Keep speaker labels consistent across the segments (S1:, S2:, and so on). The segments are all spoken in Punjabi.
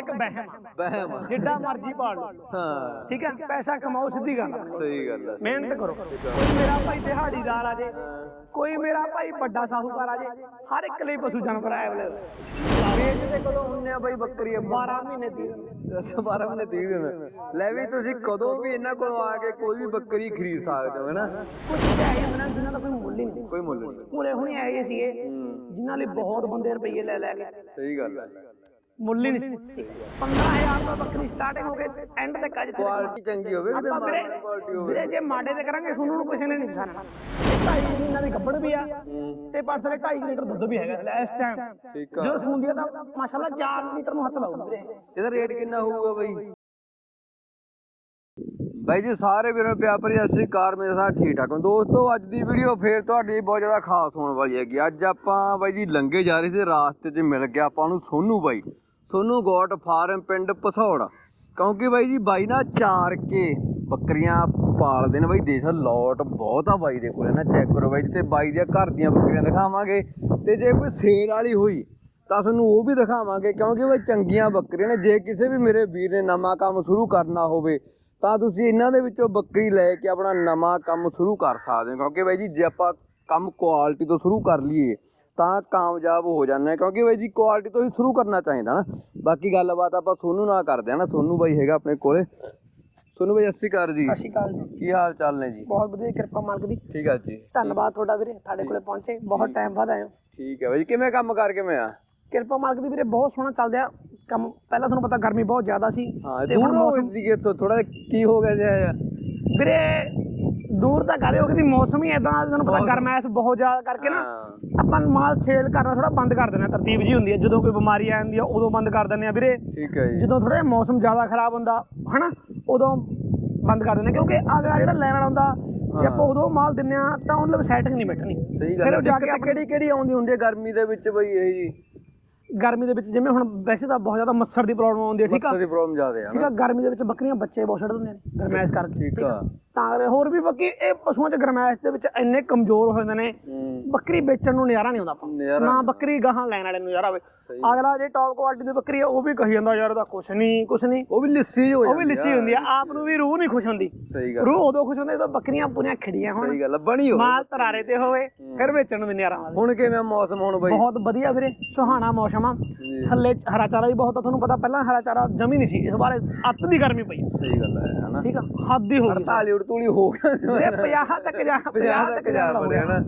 S1: ਇੱਕ ਵਹਿਮ ਆ।
S2: ਵਹਿਮ ਆ।
S1: ਜਿੱਡਾ ਮਰਜ਼ੀ ਪਾੜ ਲਓ।
S2: ਹਾਂ।
S1: ਠੀਕ ਹੈ? ਪੈਸਾ ਕਮਾਓ ਸਿੱਧੀ ਗੱਲ ਆ।
S2: ਸਹੀ ਗੱਲ ਹੈ
S1: ਮਿਹਨਤ ਕਰੋ। ਕੋਈ ਮੇਰਾ ਭਾਈ ਦਿਹਾੜੀਦਾਰ ਆ ਜੇ ਕੋਈ ਮੇਰਾ ਭਾਈ ਵੱਡਾ ਸਾਹੂਕਾਰ ਆ ਜੇ ਹਰ ਇੱਕ ਲਈ ਪਸ਼ੂ ਜਾਨਵਰ ਅਵੇਲੇਬਲ
S2: ਵੇਚਦੇ ਕਦੋਂ ਹੁੰਨੇ ਆ ਬਾਈ ਬੱਕਰੀ ਆਪਾਂ?
S1: 12 ਮਹੀਨੇ ਦੀ
S2: ਅੱਛਾ 12 ਮਹੀਨੇ 30 ਦਿਨ। ਲੈ ਵੀ ਤੁਸੀਂ ਕਦੋਂ ਵੀ ਇਹਨਾਂ ਕੋਲੋਂ ਆ ਕੇ ਕੋਈ ਵੀ ਬੱਕਰੀ ਖਰੀਦ ਸਕਦੇ ਹੋ ਹੈਨਾ?
S1: ਕੁਝ ਹੈ ਇਹਨਾਂ ਜਿਨ੍ਹਾਂ ਦਾ ਕੋਈ ਮੁੱਲ ਹੀ ਨਹੀਂ।
S2: ਕੋਈ ਮੁੱਲ ਨਹੀਂ।
S1: ਪੂਰੇ ਹੁਣੇ ਆਏ ਸੀਗੇ ਜਿਨ੍ਹਾਂ ਲਈ ਬਹੁਤ ਬੰਦੇ ਰੁਪਏ ਲੈ ਲੈ ਕੇ।
S2: ਸਹੀ ਗੱਲ ਹੈ
S1: ਮੁੱਲ ਹੀ ਨਹੀਂ ਸੀ। 15000 ਤੋਂ ਬੱਕਰੀ ਸਟਾਰਟਿੰਗ ਹੋ ਕੇ ਐਂਡ ਤੱਕ ਅੱਜ
S2: ਕੁਆਲਿਟੀ ਚੰਗੀ ਹੋਵੇ ਕਿਤੇ ਮਾੜੀ ਕੁਆਲਿਟੀ ਹੋਵੇ।
S1: ਵੀਰੇ ਜੇ ਮਾੜੇ ਤੇ ਕਰਾਂਗੇ ਤੁਹਾਨੂੰ ਨੂੰ ਕਿਸੇ ਨੇ ਨਹੀਂ ਇਹ ਢਾਈ ਮਹੀਨਾ ਦੀ ਗੱਬੜ ਵੀ ਆ ਤੇ ਪਰਸਲੇ 2.5 ਲੀਟਰ ਦੁੱਧ ਵੀ ਹੈਗਾ ਇਸ ਟਾਈਮ
S2: ਠੀਕ ਆ।
S1: ਜੋ ਸੂੰਦੀ ਆ ਤਾਂ ਮਾਸ਼ਾਅੱਲਾ 4 ਲੀਟਰ ਨੂੰ ਹੱਥ ਵੀਰੇ।
S2: ਇਹਦਾ ਰੇਟ ਕਿੰਨਾ ਹੋਊਗਾ ਬਾਈ? ਬਾਈ ਜੀ ਸਾਰੇ ਵੀਰਾਂ ਪਿਆਰ ਭਰੀ ਅਸੀਂ ਕਾਰ ਮੇਰੇ ਸਾਥ ਠੀਕ ਠਾਕ ਹੋ ਦੋਸਤੋ ਅੱਜ ਦੀ ਵੀਡੀਓ ਫੇਰ ਤੁਹਾਡੀ ਲਈ ਬਹੁਤ ਜ਼ਿਆਦਾ ਖਾਸ ਹੋਣ ਵਾਲੀ ਹੈਗੀ। ਅੱਜ ਆਪਾਂ ਬਾਈ ਜੀ ਲੰਗੇ ਜਾ ਰਹੇ ਸੀ ਰਾਸਤੇ 'ਚ ਮਿਲ ਗਿਆ ਆਪਾਂ ਨੂੰ ਸੋਨੂ ਬਾਈ। ਤੁਹਾਨੂੰ ਗੋਟ ਫਾਰਮ ਪਿੰਡ ਪਸੌੜ। ਕਿਉਂਕਿ ਬਾਈ ਜੀ, ਬਾਈ ਨਾ ਚਾਰ ਕੇ ਬੱਕਰੀਆਂ ਪਾਲਦੇ ਨੇ ਬਾਈ, ਦੇਖ ਲੋਟ ਬਹੁਤ ਆ ਬਾਈ ਦੇ ਕੋਲੇ ਨਾ ਚੈੱਕ ਕਰੋ ਬਾਈ ਜੀ, ਤੇ ਬਾਈ ਦੀਆਂ ਘਰ ਦੀਆਂ ਬੱਕਰੀਆਂ ਦਿਖਾਵਾਂਗੇ। ਤੇ ਜੇ ਕੋਈ ਸੇਲ ਵਾਲੀ ਹੋਈ, ਤਾਂ ਤੁਹਾਨੂੰ ਉਹ ਵੀ ਦਿਖਾਵਾਂਗੇ, ਕਿਉਂਕਿ ਬਾਈ ਚੰਗੀਆਂ ਬੱਕਰੀਆਂ ਨੇ। ਜੇ ਕਿਸੇ ਵੀ ਮੇਰੇ ਵੀਰ ਨੇ ਨਵਾਂ ਕੰਮ ਸ਼ੁਰੂ ਕਰਨਾ ਹੋਵੇ, ਤਾਂ ਤੁਸੀਂ ਇਹਨਾਂ ਦੇ ਵਿੱਚੋਂ ਬੱਕਰੀ ਲੈ ਕੇ ਆਪਣਾ ਨਵਾਂ ਕੰਮ ਸ਼ੁਰੂ ਕਰ ਸਕਦੇ ਹੋ। ਕਿਉਂਕਿ ਬਾਈ ਜੀ, ਜੇ ਆਪਾਂ ਕੰਮ ਕੁਆਲਿਟੀ ਤੋਂ ਸ਼ੁਰੂ ਕਰ ਲਈਏ ਤਾਂ ਕਾਮਯਾਬ ਹੋ ਜਾਂਦੇ ਕਿਉਂਕਿ ਬਾਈ ਜੀ ਕੁਆਲਿਟੀ ਤੋਂ ਹੀ ਸ਼ੁਰੂ ਕਰਨਾ ਚਾਹੀਦਾ ਨਾ। ਬਾਕੀ ਗੱਲਬਾਤ ਆਪਾਂ ਸੋਨੂ ਨਾਲ ਕਰਦੇ ਹਾਂ ਨਾ ਸੋਨੂ ਬਾਈ ਹੈਗਾ ਆਪਣੇ ਕੋਲੇ। ਸੋਨੂ ਬਾਈ ਸਤਿ ਸ਼੍ਰੀ ਅਕਾਲ ਜੀ।
S1: ਸਤਿ ਸ਼੍ਰੀ ਅਕਾਲ ਜੀ।
S2: ਕੀ ਹਾਲ ਚਾਲ ਨੇ ਜੀ?
S1: ਬਹੁਤ ਵਧੀਆ ਕਿਰਪਾ ਮਾਲਕ ਦੀ।
S2: ਠੀਕ ਆ ਜੀ।
S1: ਧੰਨਵਾਦ ਤੁਹਾਡਾ ਵੀਰੇ ਤੁਹਾਡੇ ਕੋਲੇ ਪਹੁੰਚੇ। ਬਹੁਤ ਟਾਈਮ ਬਾਅਦ ਆਏ ਹੋ।
S2: ਠੀਕ ਹੈ ਬਾਈ ਕਿਵੇਂ ਕੰਮ ਕਰ ਕਿਵੇਂ ਆ?
S1: ਕਿਰਪਾ ਮਾਲਕ ਦੀ ਵੀਰੇ ਬਹੁਤ ਸੋਹਣਾ ਚੱਲਦਿਆ ਕੰਮ ਪਹਿਲਾਂ ਤੁਹਾਨੂੰ ਪਤਾ ਗਰਮੀ ਬਹੁਤ ਜ਼ਿਆਦਾ ਸੀ
S2: ਹਾਂ
S1: ਤੇ ਹੁਣ ਮੌਸਮ-
S2: ਸੀ ਇੱਥੋਂ ਥੋੜਾ ਕੀ ਹੋ ਗਿਆ ਜੀ
S1: ਵੀਰੇ ਦੂਰ ਤਾਂ ਕਰੇ ਹੋ ਕਿ ਮੌਸਮ ਹੀ ਇਦਾਂ ਤੁਹਾਨੂੰ ਪਤਾ ਗਰਮੈਸ਼ ਬਹੁਤ ਜ਼ਿਆਦਾ ਕਰਕੇ ਨਾ। ਆਪਾਂ ਮਾਲ ਸੇਲ ਕਰਨਾ ਥੋੜਾ ਬੰਦ ਕਰ ਆ ਤਰਤੀਬ ਜੀ ਹੁੰਦੀ ਹੈ। ਜਦੋਂ ਕੋਈ ਬਿਮਾਰੀ ਆ ਜਾਂਦੀ ਆ ਉਦੋਂ ਬੰਦ ਕਰ ਦਿੰਦੇ ਆ ਵੀਰੇ।
S2: ਠੀਕ ਹੈ ਜੀ।
S1: ਜਦੋਂ ਥੋੜਾ ਮੌਸਮ ਜ਼ਿਆਦਾ ਖਰਾਬ ਹੁੰਦਾ ਹਨਾ ਉਦੋਂ ਬੰਦ ਕਰ ਦਿੰਦੇ ਕਿਉਂਕਿ ਅਗਲਾ ਜਿਹੜਾ ਲੈਣ ਵਾਲਾ ਹੁੰਦਾ ਜੇ ਆਪਾਂ ਉਦੋਂ ਮਾਲ ਦਿੰਨੇ ਆ ਤਾਂ ਉਹਨਾਂ ਲਈ ਸੈਟਿੰਗ ਨਹੀਂ ਬੈਠਣੀ।
S2: ਸਹੀ
S1: ਫਿਰ
S2: ਗੱਲ ਹੈ।
S1: ਉਹ ਜਾ ਕੇ
S2: ਕਿਹੜੀ ਕਿਹੜੀ ਆਉਂਦੀ ਹੁੰਦੀ ਹੈ ਗਰਮੀ ਦੇ ਵਿੱਚ ਬਈ ਇਹ ਜੀ।
S1: ਗਰਮੀ ਦੇ ਵਿੱਚ ਜਿਵੇਂ ਹੁਣ ਵੈਸੇ ਤਾਂ ਬਹੁਤ ਜ਼ਿਆਦਾ ਮੱਛਰ ਦੀ ਪ੍ਰੋਬਲਮ ਆਉਂਦੀ ਹੈ ਠੀਕ ਆ?
S2: ਮੱਛਰ ਦੀ ਪ੍ਰੋਬਲਮ ਜ਼ਿਆਦਾ ਹੈ
S1: ਠੀਕ ਆ? ਗਰਮੀ ਦੇ ਵਿੱਚ ਬੱਕਰੀਆਂ ਬੱਚੇ ਬਹੁਤ ਛੱਡ ਦਿੰਦੇ ਨੇ ਗਰਮੈਸ਼ ਕਰਕੇ
S2: ਠੀਕ ਆ।
S1: ਤਾਂ ਹੋਰ ਵੀ ਬਾਕੀ ਇਹ ਪਸ਼ੂਆਂ 'ਚ ਗਰਮੈਸ਼ ਦੇ ਵਿੱਚ ਇੰਨੇ ਕਮਜ਼ੋਰ ਹੋ ਜਾਂਦੇ ਨੇ ਬੱਕਰੀ ਵੇਚਣ ਨੂੰ ਨਜ਼ਾਰਾ ਨਹੀਂ ਆਉਂਦਾ ਆਪਾਂ। ਨੂੰ। ਬੱਕਰੀ ਗਾਹਾਂ ਲੈਣ ਵਾਲੇ ਨੂੰ ਨਜ਼ਾਰਾ ਹੋਵੇ। ਅਗਲਾ ਜੇ ਟੌਪ ਕੁਆਲਿਟੀ ਦੀ ਬੱਕਰੀ ਆ ਉਹ ਵੀ ਕਹੀ ਜਾਂਦਾ ਯਾਰ ਉਹਦਾ ਕੁਛ ਨਹੀਂ ਕੁਛ ਨਹੀਂ।
S2: ਉਹ ਵੀ ਲਿੱਸੀ ਹੋ
S1: ਉਹ ਵੀ
S2: ਜਾਂਦੀ
S1: ਲਿੱਸੀ ਹੁੰਦੀ ਆ। ਆਪ ਨੂੰ ਵੀ ਰੂਹ ਨਹੀਂ ਖੁਸ਼ ਹੁੰਦੀ।
S2: ਸਹੀ ਗੱਲ।
S1: ਰੂਹ ਉਦੋਂ ਖੁਸ਼ ਹੁੰਦੀ ਜਦੋਂ ਬੱਕਰੀਆਂ ਪੂਰੀਆਂ ਖੜੀਆਂ ਹੋਣ।
S2: ਸਹੀ ਗੱਲ ਬਣੀ ਹੋ
S1: ਮਾਲ ਤਰਾਰੇ ਤੇ ਹੋਵੇ ਫਿਰ ਵੇਚਣ ਨੂੰ ਵੀ ਨਜ਼ਾਰਾ
S2: ਹੁਣ ਕਿਵੇਂ ਮੌਸਮ ਹੁਣ ਬਈ?
S1: ਬਹੁਤ ਵਧੀਆ ਵੀਰੇ ਸੁਹਾਣਾ ਮੌਸਮ ਆ। ਥੱਲੇ ਹਰਾ ਚਾਰਾ ਵੀ ਬਹੁਤ ਆ ਤੁਹਾਨੂੰ ਪਤਾ ਪਹਿਲਾਂ ਹਰਾ ਚਾਰਾ ਜਮੀ ਨਹੀਂ ਸੀ। ਇਸ ਵਾਰ ਅੱਤ ਦੀ ਗਰਮੀ ਪਈ।
S2: ਸਹੀ ਗੱਲ ਹੈ ਹਨਾ।
S1: ਠੀਕ ਆ ਹੱਦ ਹੀ ਹੋ ਗਈ।
S2: ਤਾਲੀ ਹੋ ਗਿਆ।
S1: ਵੀਰੇ 50 ਤੱਕ ਜਾ 50 ਤੱਕ ਜਾ
S2: ਬੜਿਆ ਨਾ।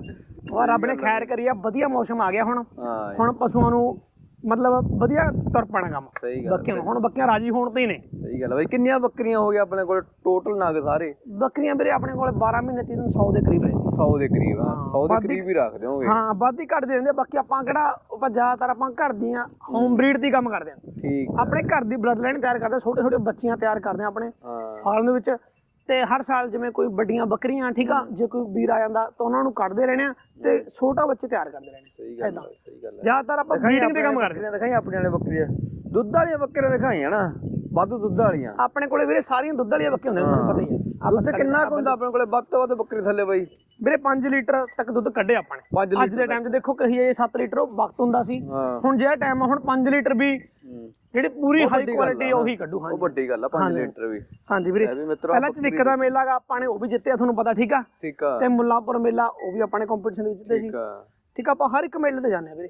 S1: ਔਰ ਰੱਬ ਨੇ ਖੈਰ ਕਰੀ ਆ ਵਧੀਆ ਮੌਸਮ ਆ ਗਿਆ ਹੁਣ।
S2: ਹਾਂ।
S1: ਹੁਣ ਪਸ਼ੂਆਂ ਨੂੰ ਮਤਲਬ ਵਧੀਆ ਤੁਰ ਪੈਣਾ ਕੰਮ।
S2: ਸਹੀ ਗੱਲ
S1: ਬੱਕੀਆਂ ਹੁਣ ਬੱਕੀਆਂ ਰਾਜੀ ਹੋਣ ਤੇ ਹੀ ਨੇ।
S2: ਸਹੀ ਗੱਲ ਹੈ ਬਈ। ਕਿੰਨੀਆਂ ਬੱਕਰੀਆਂ ਹੋ ਗਈਆਂ ਆਪਣੇ ਕੋਲ? ਟੋਟਲ ਨਗ ਸਾਰੇ?
S1: ਬੱਕਰੀਆਂ ਵੀਰੇ ਆਪਣੇ ਕੋਲ 12 ਮਹੀਨੇ ਤੀਨ 100 ਦੇ ਕਰੀਬ ਰਹਿੰਦੀ।
S2: 100 ਦੇ ਕਰੀਬ ਆ 100 ਦੇ
S1: ਹੀ-
S2: ਕਰੀਬ ਹੀ ਰੱਖਦੇ ਹੋਗੇ
S1: ਹਾਂ ਵੱਧ ਹੀ ਘੱਟ ਦੇ ਦਿੰਦੇ ਆ, ਬਾਕੀ ਆਪਾਂ ਕਿਹੜਾ ਆਪਾਂ ਜ਼ਿਆਦਾਤਰ ਆਪਾਂ ਘਰ ਦੀਆਂ ਹੋਮ ਬਰੀਡ ਦੀ ਕੰਮ ਕਰਦੇ ਆ।
S2: ਠੀਕ
S1: ਆਪਣੇ ਘਰ ਦੀ ਬਲੱਡ ਲਾਈਨ ਤਿਆਰ ਕਰਦੇ ਛੋਟੇ ਛੋਟੇ ਬੱਚੀਆਂ ਤਿਆਰ ਕਰਦੇ ਆ ਆਪਣੇ।
S2: ਹਾਂ।
S1: ਫਾਰਮ ਦੇ ਵਿੱਚ ਤੇ ਹਰ ਸਾਲ ਜਿਵੇਂ ਕੋਈ ਵੱਡੀਆਂ ਬੱਕਰੀਆਂ ਠੀਕ ਆ ਜੇ ਕੋਈ ਵੀਰ ਆ ਜਾਂਦਾ ਤਾਂ ਉਹਨਾਂ ਨੂੰ ਕੱਢਦੇ ਰਹਿਣੇ ਆ ਤੇ ਛੋਟਾ ਬੱਚੇ ਤਿਆਰ ਕਰਦੇ ਰਹਿਣੇ
S2: ਸਹੀ ਗੱਲ। ਹੈ ਸਹੀ ਗੱਲ ਹੈ
S1: ਜ਼ਿਆਦਾਤਾਰ ਆਪਾਂ ਬਰੀਡਿੰਗ ਦੇ ਕੰਮ
S2: ਆਪਣੇ
S1: ਕਰਦੇ
S2: ਬੱਕਰੀਆਂ ਦਿਖਾਈ ਆਪਣੇ ਵਾਲੇ ਬੱਕਰੀਆਂ। ਦੁੱਧ ਵਾਲੀਆਂ ਬੱਕਰੀਆਂ ਦਿਖਾਈਆਂ ਨਾ। ਵੱਧ ਦੁੱਧ ਵਾਲੀਆਂ।
S1: ਆਪਣੇ ਕੋਲੇ ਵੀਰੇ ਸਾਰੀਆਂ ਦੁੱਧ ਵਾਲੀਆਂ ਬੱਕੀਆਂ ਹੁੰਦੀਆਂ ਤੁਹਾਨੂੰ ਪਤਾ ਹੀ ਆ।
S2: ਦੁੱਧ ਕਿੰਨਾ ਕੁ ਹੁੰਦਾ ਆਪਣੇ ਕੋਲੇ? ਵੱਧ ਤੋਂ ਵੱਧ ਬੱਕਰੀ ਥੱਲੇ ਬਈ।
S1: ਵੀਰੇ 5 ਲੀਟਰ ਤੱਕ ਦੁੱਧ ਕੱਢੇ ਆਪਾਂ ਨੇ। ਅੱਜ ਦੇ ਟਾਈਮ 'ਚ ਦੇਖੋ ਕਹੀਏ 7 ਲੀਟਰ ਉਹ ਵਕਤ ਹੁੰਦਾ ਸੀ।
S2: ਹਾਂ।
S1: ਹੁਣ ਜਿਹੜਾ ਟਾਈਮ ਆ ਹੁਣ 5 ਲੀਟਰ ਵੀ
S2: ਹੂੰ।
S1: ਜਿਹੜੀ ਪੂਰੀ
S2: ਉਹ
S1: ਹਾਈ ਕੁਆਲਿਟੀ। ਉਹੀ ਕੱਢੂ
S2: ਉਹ
S1: ਹਾਂਜੀ।
S2: ਵੱਡੀ ਗੱਲ ਆ 5 ਲੀਟਰ ਵੀ।
S1: ਹਾਂਜੀ ਵੀਰੇ। ਪਹਿਲਾਂ ਚਨਿੱਕ ਦਾ ਮੇਲਾ ਆਪਾਂ ਨੇ ਉਹ ਵੀ ਜਿੱਤਿਆ ਤੁਹਾਨੂੰ ਪਤਾ ਠੀਕ ਆ? ਤੇ ਮੁੱਲਾਂਪੁਰ ਮੇਲਾ ਉਹ ਵੀ ਆਪਾਂ ਨੇ ਕੰਪੀਟੀਸ਼ਨ ਦੇ ਵਿੱਚ ਜਿੱਤੇ ਸੀ।
S2: ਠੀਕ ਆ।
S1: ਠੀਕ ਆ ਆਪਾਂ ਹਰ ਇੱਕ ਮੇਲੇ ਤੇ ਜਾਂਦੇ ਆ ਵੀਰੇ।